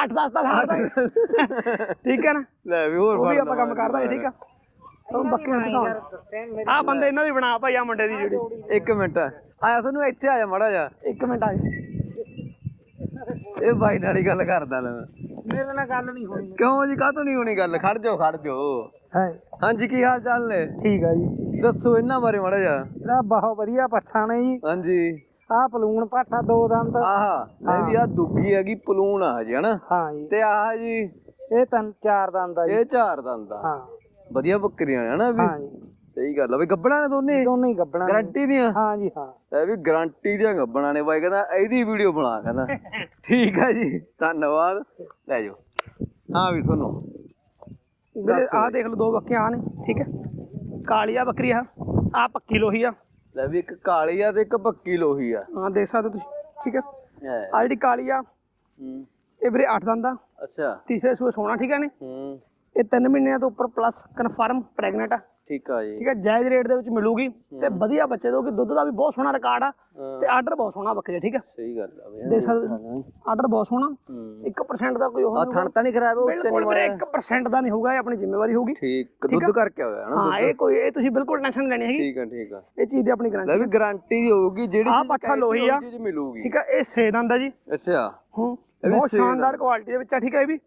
S1: 8-10 ਤਾਂ ਸਾਰ ਦਾਂਗੇ। ਠੀਕ ਹੈ ਨਾ?
S2: ਲੈ ਵੀ ਹੋਰ
S1: ਉਹ ਵੀ
S2: ਫੜ
S1: ਆਪਾਂ ਕੰਮ ਕਰ ਦਾਂਗੇ ਠੀਕ ਆ? ਤੁਹਾਨੂੰ ਬੱਕੀਆਂ ਦਿਖਾਉਣ ਆ ਬੰਦੇ ਇਹਨਾਂ ਦੀ ਬਣਾ ਭਾਈ ਆ ਮੁੰਡੇ ਦੀ ਜਿਹੜੀ।
S2: ਇੱਕ ਮਿੰਟ। ਆਇਆ ਤੁਹਾਨੂੰ ਇੱਥੇ ਆ ਜਾ ਮੜਾ ਜਾ
S1: ਇੱਕ ਮਿੰਟ ਆ ਜਾ।
S2: ਇਹ ਬਾਈ ਨਾਲ ਹੀ ਗੱਲ ਕਰਦਾ ਲੈ ਮੈਂ।
S1: ਮੇਰੇ ਨਾਲ ਗੱਲ ਨਹੀਂ ਹੋਣੀ
S2: ਕਿਉਂ ਜੀ ਕਾਹਤੋਂ ਨਹੀਂ ਹੋਣੀ ਗੱਲ? ਖੜ ਜਾਓ ਖੜ ਜਾਓ।
S1: ਹੈ।
S2: ਹਾਂਜੀ ਕੀ ਹਾਲ ਚਾਲ ਨੇ?
S1: ਠੀਕ ਆ ਜੀ।
S2: ਦੱਸੋ ਇਹਨਾਂ ਬਾਰੇ ਮੜਾ ਜਾ
S1: ਇਹਦਾ ਬਹੁਤ ਵਧੀਆ ਪੱਠਾ ਨੇ ਜੀ।
S2: ਹਾਂਜੀ।
S1: ਆਹ ਪਲੂਣ ਪਾਠਾ ਦੋ ਦੰਦ।
S2: ਆਹਾ ਲੈ ਵੀ ਆ ਦੁੱਗੀ ਹੈਗੀ ਪਲੂਣ ਆ ਹਜੇ ਹਨਾ?
S1: ਹਾਂ ਜੀ।
S2: ਤੇ ਆਹ ਜੀ?
S1: ਇਹ ਤਿੰਨ ਚਾਰ ਦੰਦ ਆ
S2: ਇਹ ਚਾਰ ਦੰਦ ਆ।
S1: ਹਾਂ।
S2: ਵਧੀਆ ਬੱਕਰੀਆਂ ਨੇ ਹਨਾ ਵੀ?
S1: ਹਾਂ ਜੀ।
S2: ਸਹੀ ਗੱਲ ਆ। ਵੀ ਗੱਬਣਾ ਨੇ ਦੋਨੇ?
S1: ਦੋਨੇ ਹੀ ਗੱਬਣਾ
S2: ਗਾਰੰਟੀ ਦੀਆਂ?
S1: ਹਾਂ ਜੀ ਹਾਂ।
S2: ਇਹ ਵੀ ਗਾਰੰਟੀ ਦੀਆਂ ਗੱਬਣਾ ਨੇ ਬਾਈ ਕਹਿੰਦਾ ਇਹਦੀ ਵੀਡੀਓ ਬਣਾ ਕਹਿੰਦਾ। ਠੀਕ ਆ ਜੀ ਧੰਨਵਾਦ। ਲੈ ਜਾਓ। ਹਾਂ ਵੀ ਸੁਣੋ।
S1: ਵੀਰੇ ਆਹ ਦੇਖ ਲਓ ਦੋ ਬੱਕੀਆਂ ਆ ਨੇ ਠੀਕ ਹੈ ਕਾਲੀ ਆ ਬੱਕਰੀ ਆ ਆ ਪੱਕੀ ਲੋਹੀ ਆ।
S2: ਲੈ ਵੀ ਇੱਕ ਕਾਲੀ ਆ ਤੇ ਇੱਕ ਪੱਕੀ ਲੋਹੀ ਆ।
S1: ਹਾਂ ਦੇਖ ਸਕਦੇ ਤੁਸੀਂ ਠੀਕ ਹੈ
S2: ਹੈ
S1: ਆ ਜਿਹੜੀ ਕਾਲੀ ਆ
S2: ਹੂੰ।
S1: ਇਹ ਵੀਰੇ 8 ਦੰਦ ਆ।
S2: ਅੱਛਾ।
S1: ਤੀਸਰੇ ਸੂਏ ਸੋਣਾ ਠੀਕ ਹੈ ਨੇ।
S2: ਹੂੰ।
S1: ਇਹ 3 ਮਹੀਨਿਆਂ ਤੋਂ ਉੱਪਰ ਪਲੱਸ ਕਨਫਰਮ ਪ੍ਰੈਗਨੈਂਟ ਆ।
S2: ਠੀਕ ਆ ਜੀ।
S1: ਠੀਕ ਹੈ ਜਾਇਜ਼ ਰੇਟ ਦੇ ਵਿੱਚ ਮਿਲੂਗੀ ਤੇ ਵਧੀਆ ਬੱਚੇ ਦੋਗੇ ਦੁੱਧ ਦਾ ਵੀ ਬਹੁਤ ਸੋਹਣਾ ਰਿਕਾਰਡ ਆ ਤੇ ਆਰਡਰ ਬਹੁਤ ਸੋਹਣਾ ਬੱਕਰੀ ਠੀਕ ਹੈ
S2: ਸਹੀ ਗੱਲ ਆ ਬਈ
S1: ਦੇਖ ਸਕਦੇ ਆਰਡਰ ਬਹੁਤ ਸੋਹਣਾ
S2: ਹੂੰ।
S1: 1% ਦਾ ਕੋਈ ਉਹ
S2: ਆ
S1: ਨਹੀਂ
S2: ਥਣ ਤਾਂ ਨਹੀਂ ਖਰਾਬ ਉਹ
S1: ਬਿਲਕੁਲ ਵੀਰੇ 1% ਦਾ ਨਹੀਂ ਹੋਊਗਾ ਇਹ ਆਪਣੀ ਜ਼ਿੰਮੇਵਾਰੀ ਹੋਊਗੀ।
S2: ਠੀਕ ਦੁੱਧ ਕਰਕੇ ਹੋਇਆ ਹਨਾ
S1: ਹਾਂ ਇਹ ਕੋਈ ਇਹ ਤੁਸੀਂ ਬਿਲਕੁਲ ਟੈਨਸ਼ਨ ਲੈਣੀ ਹੈਗੀ।
S2: ਠੀਕ ਆ ਠੀਕ ਆ।
S1: ਇਹ ਚੀਜ਼ ਦੀ ਆਪਣੀ ਗਾਰੰਟੀ
S2: ਲੈ ਵੀ ਗਾਰੰਟੀ ਦੀ ਹੋਊਗੀ ਜਿਹੜੀ ਚੀਜ਼
S1: ਪੱਠਾ ਲੋਹੀ ਆ। ਠੀਕ ਹੈ ਇਹ ਸੇ ਦੰਦ ਆ ਜੀ।
S2: ਅੱਛਾ।
S1: ਹੂੰ। ਬਹੁਤ ਸ਼ਾਨਦਾਰ ਕੁਆਲਿਟੀ ਦੇ ਵਿੱਚ ਆ ਠੀਕ ਹੈ ਇਹ ਵੀ।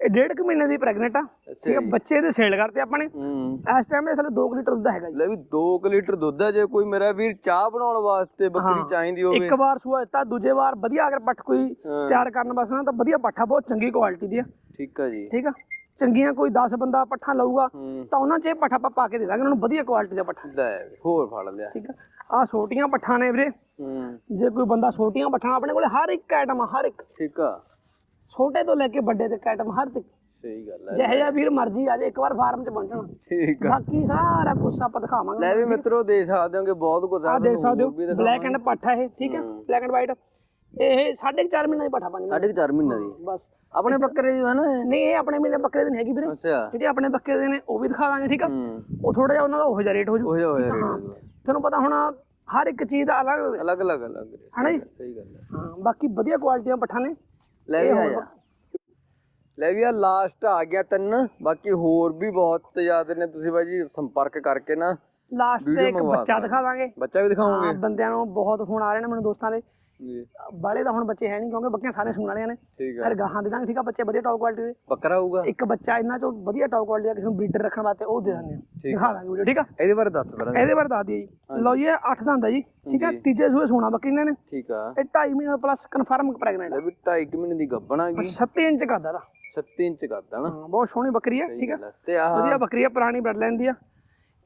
S1: ਇਹ ਡੇਢ ਕੁ ਮਹੀਨੇ ਦੀ ਪ੍ਰੈਗਨੈਂਟ ਆ। ਠੀਕ
S2: ਜੀ।
S1: ਬੱਚੇ ਦੇ ਸੇਲ ਕਰਤੇ ਆਪਾਂ ਨੇ
S2: ਹੂੰ।
S1: ਇਸ ਟਾਈਮ ਇਹ ਥੱਲੇ 2 ਲੀਟਰ ਦੁੱਧ ਹੈਗਾ ਜੀ।
S2: ਲੈ ਵੀ 2 ਲੀਟਰ ਦੁੱਧ ਆ ਜੇ ਕੋਈ ਮੇਰਾ ਵੀਰ ਚਾਹ ਬਣਾਉਣ ਵਾਸਤੇ ਬੱਕਰੀ। ਚਾਹੀਦੀ ਹੋਵੇ।
S1: ਇੱਕ ਵਾਰ ਸੂਆ ਦਿੱਤਾ ਦੂਜੇ ਵਾਰ ਵਧੀਆ ਅਗਰ ਪੱਠ ਕੋਈ। ਤਿਆਰ ਕਰਨ ਵਾਸਤੇ ਨਾ ਤਾਂ ਵਧੀਆ ਪੱਠਾ ਬਹੁਤ ਚੰਗੀ ਕੁਆਲਿਟੀ ਦੀ ਆ।
S2: ਠੀਕ ਆ ਜੀ।
S1: ਠੀਕ ਆ? ਚੰਗੀਆਂ ਕੋਈ 10 ਬੰਦਾ ਪੱਠਾ ਲਊਗਾ ਤਾਂ ਉਹਨਾਂ 'ਚ ਇਹ ਪੱਠਾ ਆਪਾਂ ਪਾ ਕੇ ਦੇ ਦਾਂਗੇ ਉਹਨਾਂ ਨੂੰ ਵਧੀਆ ਕੁਆਲਿਟੀ ਦਾ ਪੱਠਾ।
S2: ਲੈ ਹੋਰ ਫੜ ਲਿਆ।
S1: ਠੀਕ ਆ? ਆ ਛੋਟੀਆਂ ਪੱਠਾ ਨੇ ਵੀਰੇ। ਜੇ ਕੋਈ ਬੰਦਾ ਛੋਟੀਆਂ ਪੱਠਾ ਆਪਣੇ ਕੋਲੇ ਹਰ ਇੱਕ ਆਈਟਮ ਆ ਹਰ ਇੱਕ।
S2: ਠੀਕ ਆ।
S1: ਛੋਟੇ ਤੋਂ ਲੈ ਕੇ ਵੱਡੇ ਤੱਕ ਆਈਟਮ ਹਰ ਇੱਕ
S2: ਸਹੀ ਗੱਲ ਹੈ
S1: ਜਿਹੇ ਜਿਹਾ ਵੀਰ ਮਰਜ਼ੀ ਆ ਜੇ ਇੱਕ ਵਾਰ ਫਾਰਮ 'ਚ ਪਹੁੰਚਣਾ।
S2: ਠੀਕ ਆ।
S1: ਬਾਕੀ ਸਾਰਾ ਕੁਝ ਆਪਾਂ ਦਿਖਾਵਾਂਗੇ।
S2: ਲੈ ਵੀ ਮਿੱਤਰੋ ਦੇਖ ਸਕਦੇ ਹੋਗੇ ਬਹੁਤ ਕੁਝ
S1: ਆ ਦੇਖ ਸਕਦੇ ਹੋ ਬਲੈਕ ਐਂਡ ਪੱਠਾ ਇਹ ਠੀਕ ਹੈ। ਬਲੈਕ ਐਂਡ ਵਾਈਟ ਇਹ 4.5 ਮਹੀਨੇ ਦੀ ਪੱਠਾ ਪੰਜ
S2: ਸਾਢੇ ਕੁ ਚਾਰ ਮਹੀਨੇ ਦੀ।
S1: ਬਸ।
S2: ਆਪਣੇ ਬੱਕਰੇ ਦੀ ਹੈ ਨਾ?
S1: ਨਹੀਂ ਇਹ ਆਪਣੇ ਮਹੀਨੇ ਬੱਕਰੇ ਦੇ ਨਹੀਂ ਹੈਗੀ ਵੀਰੇ।
S2: ਅੱਛਾ।
S1: ਜਿਹੜੇ ਆਪਣੇ ਬੱਕਰੇ ਦੇ ਨੇ ਉਹ ਵੀ ਦਿਖਾ ਦਾਂਗੇ ਠੀਕ ਆ? ਉਹ ਥੋੜਾ ਜਿਹਾ ਉਹਨਾਂ ਦਾ ਉਹ ਜਿਹਾ ਰੇਟ ਹੋ ਜੂ
S2: ਉਹ ਜਿਹਾ
S1: ਹਾਂ।
S2: ਰੇਟ
S1: ਤੁਹਾਨੂੰ ਪਤਾ ਹੁਣ ਹਰ ਇੱਕ ਚੀਜ਼ ਦਾ ਅਲੱਗ
S2: ਅਲੱਗ ਅਲੱਗ। ਅਲੱਗ
S1: ਜੀ?
S2: ਸਹੀ ਗੱਲ ਹੈ।
S1: ਹਾਂ ਬਾਕੀ ਵਧੀਆ ਕੁਆਲਿਟੀ ਦੀਆਂ ਪੱਠਾ ਨੇ।
S2: ਲੈ ਵੀ ਆ ਜਾ ਲੈ ਵੀ ਆ ਲਾਸਟ ਆ ਗਿਆ ਤਿੰਨ ਬਾਕੀ ਹੋਰ ਵੀ ਬਹੁਤ ਜ਼ਿਆਦਾ ਨੇ। ਤੁਸੀਂ ਬਾਈ ਜੀ ਸੰਪਰਕ ਕਰਕੇ ਨਾ
S1: ਲਾਸਟ ਤੇ ਇੱਕ ਬੱਚਾ ਦਿਖਾ ਦਾਂਗੇ
S2: ਬੱਚਾ ਵੀ ਦਿਖਾਓਗੇ?
S1: ਹਾਂ ਬੰਦਿਆਂ ਨੂੰ ਬਹੁਤ ਫੋਨ ਆ ਰਹੇ ਨੇ ਮੈਨੂੰ ਦੋਸਤਾਂ ਦੇ।
S2: ਜੀ।
S1: ਬਾਲੇ ਤਾਂ ਹੁਣ ਬੱਚੇ ਹੈ ਨਹੀਂ ਕਿਉਂਕਿ ਬੱਕੀਆਂ ਸਾਰੇ ਸੂਣ ਵਾਲੀਆਂ ਨੇ।
S2: ਠੀਕ ਆ।
S1: ਫਿਰ ਗਾਹਾਂ ਦੇ ਦਾਂਗੇ ਠੀਕ ਆ ਬੱਚੇ ਵਧੀਆ ਟੌਪ ਕੁਆਲਿਟੀ ਦੇ।
S2: ਬੱਕਰਾ ਹੋਊਗਾ?
S1: ਇੱਕ ਬੱਚਾ ਇਹਨਾਂ ਚੋਂ ਵਧੀਆ ਟੌਪ ਕੁਆਲਿਟੀ ਦਾ ਕਿਸੇ ਨੂੰ ਬਰੀਡਰ ਰੱਖਣ ਵਾਸਤੇ ਉਹ ਦੇ ਦਿੰਦੇ ਆ।
S2: ਠੀਕ
S1: ਦਿਖਾ ਦਾਂਗੇ ਵੀਡੀਓ ਠੀਕ ਆ?
S2: ਇਹਦੇ ਬਾਰੇ ਦੱਸ ਫਿਰ
S1: ਇਹਦੇ ਬਾਰੇ ਦੱਸ ਦਈਏ ਜੀ। ਲਓ ਜੀ ਇਹ 8 ਦਾ ਹੁੰਦਾ ਜੀ ਠੀਕ ਆ?
S2: ਜੀ।
S1: ਤੀਜੇ ਸੂਏ ਸੋਣਾ ਬੱਕਰੀ ਨੇ।
S2: ਠੀਕ ਆ।
S1: ਇਹ 2.5 ਮਹੀਨੇ ਪਲੱਸ ਕਨਫਰਮ ਪ੍ਰੈਗਨੈਂਟ
S2: ਲੈ ਵੀ 2.5 ਮਹੀਨੇ ਦੀ ਗੱਭਣ ਆ ਗਈ।
S1: 36 ਇੰਚ ਕਰਦਾ ਦਾ
S2: 36 ਇੰਚ ਕਰਦਾ ਨਾ।
S1: ਹਾਂ, ਬਹੁਤ ਸੋਹਣੀ ਬੱਕਰੀ ਹੈ ਠੀਕ ਹੈ
S2: ਆ। ਤੇ ਆਹ
S1: ਵਧੀਆ ਬੱਕਰੀ ਹੈ ਪੁਰਾਣੀ ਬੈਡ ਲੈਣ ਦੀ ਆ।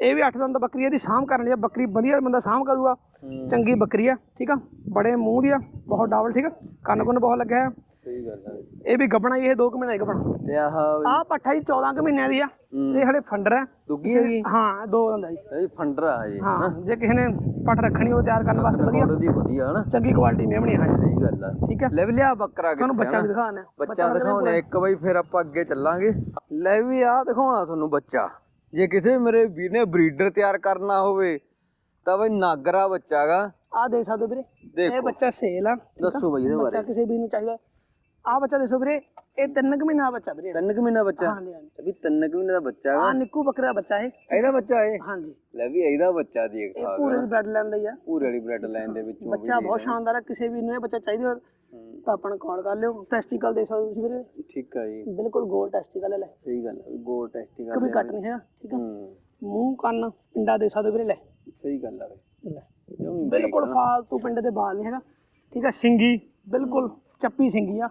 S1: ਇਹ ਵੀ 8 ਦੰਦ ਬੱਕਰੀ ਹੈ ਦੀ ਸਾਂਭ ਕਰਨ ਲਈ ਆ। ਬੱਕਰੀ ਵਧੀਆ ਬੰਦਾ ਸਾਂਭ ਕਰੂਗਾ।
S2: ਹੂੰ,
S1: ਚੰਗੀ ਬੱਕਰੀ ਆ ਠੀਕ ਆ? ਬੜੇ ਮੂੰਹ ਦੀ ਆ ਬਹੁਤ ਡਬਲ ਠੀਕ ਆ? ਕੰਨ ਕੁੰਨ ਬਹੁਤ ਲੱਗਿਆ ਹੈ
S2: ਸਹੀ ਗੱਲ ਆ।
S1: ਇਹ ਵੀ ਗੱਬਣਾ ਹੀ ਇਹ 2 ਮਹੀਨੇ ਦੀ ਗੱਬਣਾ।
S2: ਤੇ ਆਹ
S1: ਆਹ ਪੱਠਾ ਜੀ 14 ਕੁ ਮਹੀਨਿਆਂ ਦੀ ਆ।
S2: ਹੂੰ।
S1: ਇਹ ਹਲੇ ਫੰਡਰ ਹੈ
S2: ਦੁੱਗੀ ਹੈਗੀ?
S1: ਹਾਂ ਦੋ ਦੰਦ ਆ ਜੀ।
S2: ਇਹ ਫੰਡਰਾ ਹੈ ਜੀ
S1: ਹਾਂ ਜੇ ਕਿਸੇ ਨੇ ਪੱਠ ਰੱਖਣੀ ਹੋ ਤਿਆਰ ਕਰਨ ਵਾਸਤੇ ਵਧੀਆ।
S2: ਰਿਕਾਰਡ ਦੀ ਵਧੀਆ ਹਨਾ
S1: ਚੰਗੀ ਕੁਆਲਿਟੀ ਮੇਮਣੀ ਹੈ
S2: ਸਹੀ ਗੱਲ ਆ।
S1: ਠੀਕ ਹੈ
S2: ਲੈ ਵੀ ਲਿਆ ਬੱਕਰਾ
S1: ਤੁਹਾਨੂੰ
S2: ਕਿੱਥੇ
S1: ਬੱਚਾ? ਵੀ ਦਿਖਾਣਾ
S2: ਬੱਚਾ ਦਿਖਾਉਣਾ ਇੱਕ ਵਾਰੀ ਫਿਰ ਆਪਾਂ ਅੱਗੇ ਚੱਲਾਂਗੇ। ਲੈ ਵੀ ਆ ਦਿਖਾਉਣਾ ਤੁਹਾਨੂੰ ਬੱਚਾ। ਜੇ ਕਿਸੇ ਮੇਰੇ ਵੀਰ ਨੇ ਬਰੀਡਰ ਤਿਆਰ ਕਰਨਾ ਹੋਵੇ ਤਾਂ ਬਈ ਨਾਗਰਾ ਬੱਚਾਗਾ
S1: ਆ ਦੇ ਸਕਦੇ ਹੋ ਵੀਰੇ ਇਹ
S2: ਦੇਖੋ।
S1: ਬੱਚਾ ਸੇਲ ਆ
S2: ਦੱਸੋ ਬਈ ਇਹਦੇ
S1: ਬੱਚਾ
S2: ਬਾਰੇ।
S1: ਕਿਸੇ ਵੀ ਨੂੰ ਚਾਹੀਦਾ। ਆ ਬੱਚਾ ਦੇਖੋ ਵੀਰੇ ਇਹ ਤਿੰਨ ਕੁ ਮਹੀਨਾ ਦਾ ਬੱਚਾ ਵੀਰੇ।
S2: ਤਿੰਨ ਕੁ ਮਹੀਨਾ ਬੱਚਾ?
S1: ਹਾਂਜੀ ਹਾਂਜੀ।
S2: ਵੀ ਤਿੰਨ ਕੁ ਮਹੀਨੇ ਦਾ ਬੱਚਾ
S1: ਆ ਨਿੱਕੂ ਬੱਕਰੇ ਦਾ ਬੱਚਾ ਇਹ।
S2: ਇਹਦਾ ਬੱਚਾ ਇਹ?
S1: ਹਾਂਜੀ।
S2: ਲੈ ਵੀ ਇਹਦਾ ਬੱਚਾ ਦੇਖ
S1: ਇਹ ਪੂਰੇ ਬੈਡ ਲੈਂਦਾ ਹੀ ਆ।
S2: ਪੂਰੇ ਵਾਲੀ ਬ੍ਰੈਡ ਲਾਈਨ ਦੇ ਵਿੱਚੋਂ ਵੀ
S1: ਬੱਚਾ ਬਹੁਤ ਸ਼ਾਨਦਾਰ ਹੈ ਕਿਸੇ ਵੀ ਨੂੰ ਇਹ ਬੱਚਾ ਚਾਹੀਦਾ। ਤਾਂ ਆਪਾਂ ਨੂੰ ਕਾਲ ਕਰ ਲਿਓ। ਟੈਸਟੀਕਲ ਦੇ ਸਕਦੇ ਹੋ ਤੁਸੀਂ ਵੀਰੇ।
S2: ਠੀਕ ਆ ਜੀ।
S1: ਬਿਲਕੁਲ ਗੋਲ ਟੈਸਟੀਕਲ ਲੈ
S2: ਸਹੀ ਗੱਲ ਹੈ ਗੋਲ ਟੈਸਟੀ
S1: ਇੱਕ
S2: ਕਰ
S1: ਵੀ ਕੱਟ ਨਹੀਂ ਹੈਗਾ ਠੀਕ ਆ?
S2: ਹੂੰ।
S1: ਮੂੰਹ ਕੰਨ ਪਿੰਡਾ ਦੇ ਸਕਦੇ ਹੋ ਵੀਰੇ ਲੈ।
S2: ਸਹੀ ਗੱਲ ਆ
S1: ਬਿਲਕੁਲ ਫਾਲਤੂ ਪਿੰਡ ਦੇ ਬਾਲ ਨਹੀਂ ਹੈਗਾ ਠੀਕ ਆ? ਸਿੰਗੀ। ਬਿਲਕੁਲ ਚੱਪੀ ਸਿੰਗੀ ਆ।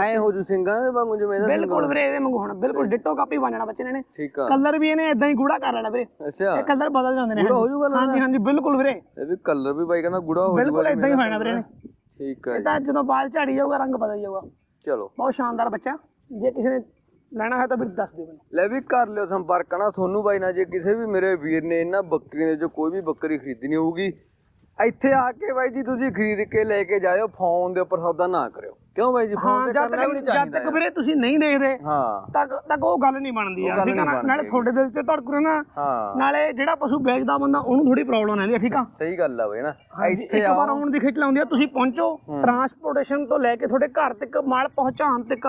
S2: ਐ ਹੋ ਜੂ ਸਿੰਘਾਂ ਦੇ ਵਾਂਗੂ ਜਿਵੇਂ ਇਹਦਾ
S1: ਬਿਲਕੁਲ ਵੀਰੇ ਇਹਦੇ ਵਾਂਗੂ ਹੋਣਾ। ਬਿਲਕੁਲ ਡਿੱਟੋ ਕਾਪੀ ਬਣਨਾ ਬੱਚੇ ਨੇ
S2: ਠੀਕ ਆ।
S1: ਕਲਰ ਵੀ ਇਹਨੇ ਇਦਾਂ ਹੀ ਗੂੜਾ ਕਰ ਲੈਣਾ ਵੀਰੇ।
S2: ਅੱਛਾ।
S1: ਇਹ ਕਲਰ ਬਦਲ ਜਾਂਦੇ ਨੇ
S2: ਗੂੜਾ ਹੋ ਜਾਊਗਾ
S1: ਹਾਂਜੀ ਹਾਂਜੀ ਬਿਲਕੁਲ ਵੀਰੇ।
S2: ਇਹ ਵੀ ਕਲਰ ਵੀ ਬਾਈ ਕਹਿੰਦਾ ਗੁੜਾ ਹੋ
S1: ਬਿਲਕੁਲ
S2: ਜਾਊਗਾ
S1: ਇਦਾਂ ਹੀ ਹੋਣਾ ਵੀਰੇ ਨੇ
S2: ਠੀਕ ਆ
S1: ਇਹ
S2: ਜੀ।
S1: ਤਾਂ ਜਦੋਂ ਬਾਲ ਝਾੜੀ ਜਾਊਗਾ ਰੰਗ ਬਦਲ ਜਾਊਗਾ।
S2: ਚਲੋ।
S1: ਬਹੁਤ ਸ਼ਾਨਦਾਰ ਬੱਚਾ। ਜੇ ਕਿਸੇ ਨੇ ਲੈਣਾ ਹੈ ਤਾਂ ਵੀਰ ਦੱਸ ਦਿਓ ਮੈਨੂੰ।
S2: ਲੈ ਵੀ ਕਰ ਲਿਓ ਸੰਪਰਕ। ਨਾ ਸੋਨੂੰ ਬਾਈ ਨਾਲ ਜੇ ਕਿਸੇ ਵੀ ਮੇਰੇ ਵੀਰ ਨੇ ਇਹਨਾਂ ਬੱਕਰੀਆਂ ਦੇ ਜੋ ਕੋਈ ਵੀ ਬੱਕਰੀ ਖਰੀਦਣੀ ਹੋਊਗੀ ਇੱਥੇ ਆ ਕੇ ਬਾਈ ਜੀ ਤੁਸੀਂ ਖਰੀਦ ਕੇ ਲੈ ਕੇ ਜਾਇਓ ਫੋਨ ਦੇ ਉੱਪਰ ਸੌਦਾ ਨਾ ਕਰਿਓ। ਕਿਉਂ ਬਾਈ ਜੀ? ਫੋਨ ਤੇ ਕਰਨਾ ਵੀ ਨਹੀਂ
S1: ਤੱਕ ਜਦ
S2: ਚਾਹੀਦਾ
S1: ਤੱਕ ਵੀਰੇ ਤੁਸੀਂ ਨਹੀਂ ਦੇਖਦੇ
S2: ਹਾਂ।
S1: ਤੱਕ ਤੱਕ ਉਹ ਗੱਲ ਨਹੀਂ ਬਣਦੀ ਆ ਠੀਕ ਆ? ਨਾਲੇ ਤੁਹਾਡੇ ਦਿਲ 'ਚ ਧੜਕੂ
S2: ਹਾਂ।
S1: ਨਾਲੇ ਜਿਹੜਾ ਪਸ਼ੂ ਵੇਚਦਾ ਬੰਦਾ ਉਹਨੂੰ ਥੋੜੀ ਪ੍ਰੋਬਲਮ ਆਉਂਦੀ ਆ ਠੀਕ ਆ?
S2: ਸਹੀ ਗੱਲ ਆ ਬਈ ਨਾ। ਇੱਥੇ
S1: ਇੱਕ ਵਾਰ ਆਉਣ ਦੀ ਖਿੱਚ ਲਾਉਂਦੀ ਆ ਤੁਸੀਂ ਪਹੁੰਚੋ ਟਰਾਂਸਪੋਰਟੇਸ਼ਨ ਤੋਂ ਲੈ ਕੇ ਤੁਹਾਡੇ ਘਰ ਤੱਕ ਮਾਲ ਪਹੁੰਚਾਉਣ ਤੱਕ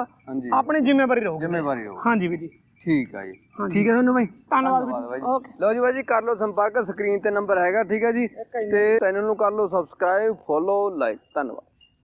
S1: ਆਪਣੀ ਜ਼ਿੰਮੇਵਾਰੀ ਰਹੂਗੀ।
S2: ਜ਼ਿੰਮੇਵਾਰੀ ਹੋ
S1: ਹਾਂਜੀ ਜੀ।
S2: ਠੀਕ ਆ ਜੀ। ਠੀਕ ਹੈ ਤੁਹਾਨੂੰ ਬਾਈ?
S1: ਧੰਨਵਾਦ
S2: ਬਾਈ ਜੀ।
S1: ਓਕੇ।
S2: ਲਓ ਜੀ ਬਾਈ ਜੀ ਕਰ ਲਓ ਸੰਪਰਕ ਸਕਰੀਨ ਤੇ ਨੰਬਰ ਹੈਗਾ ਠੀਕ ਹੈ ਜੀ। ਤੇ ਚੈਨਲ ਨੂੰ ਕਰ ਲਓ ਸਬਸਕ੍ਰਾਈਬ ਫੋਲੋ ਲਾਈਕ ਧੰਨਵਾਦ।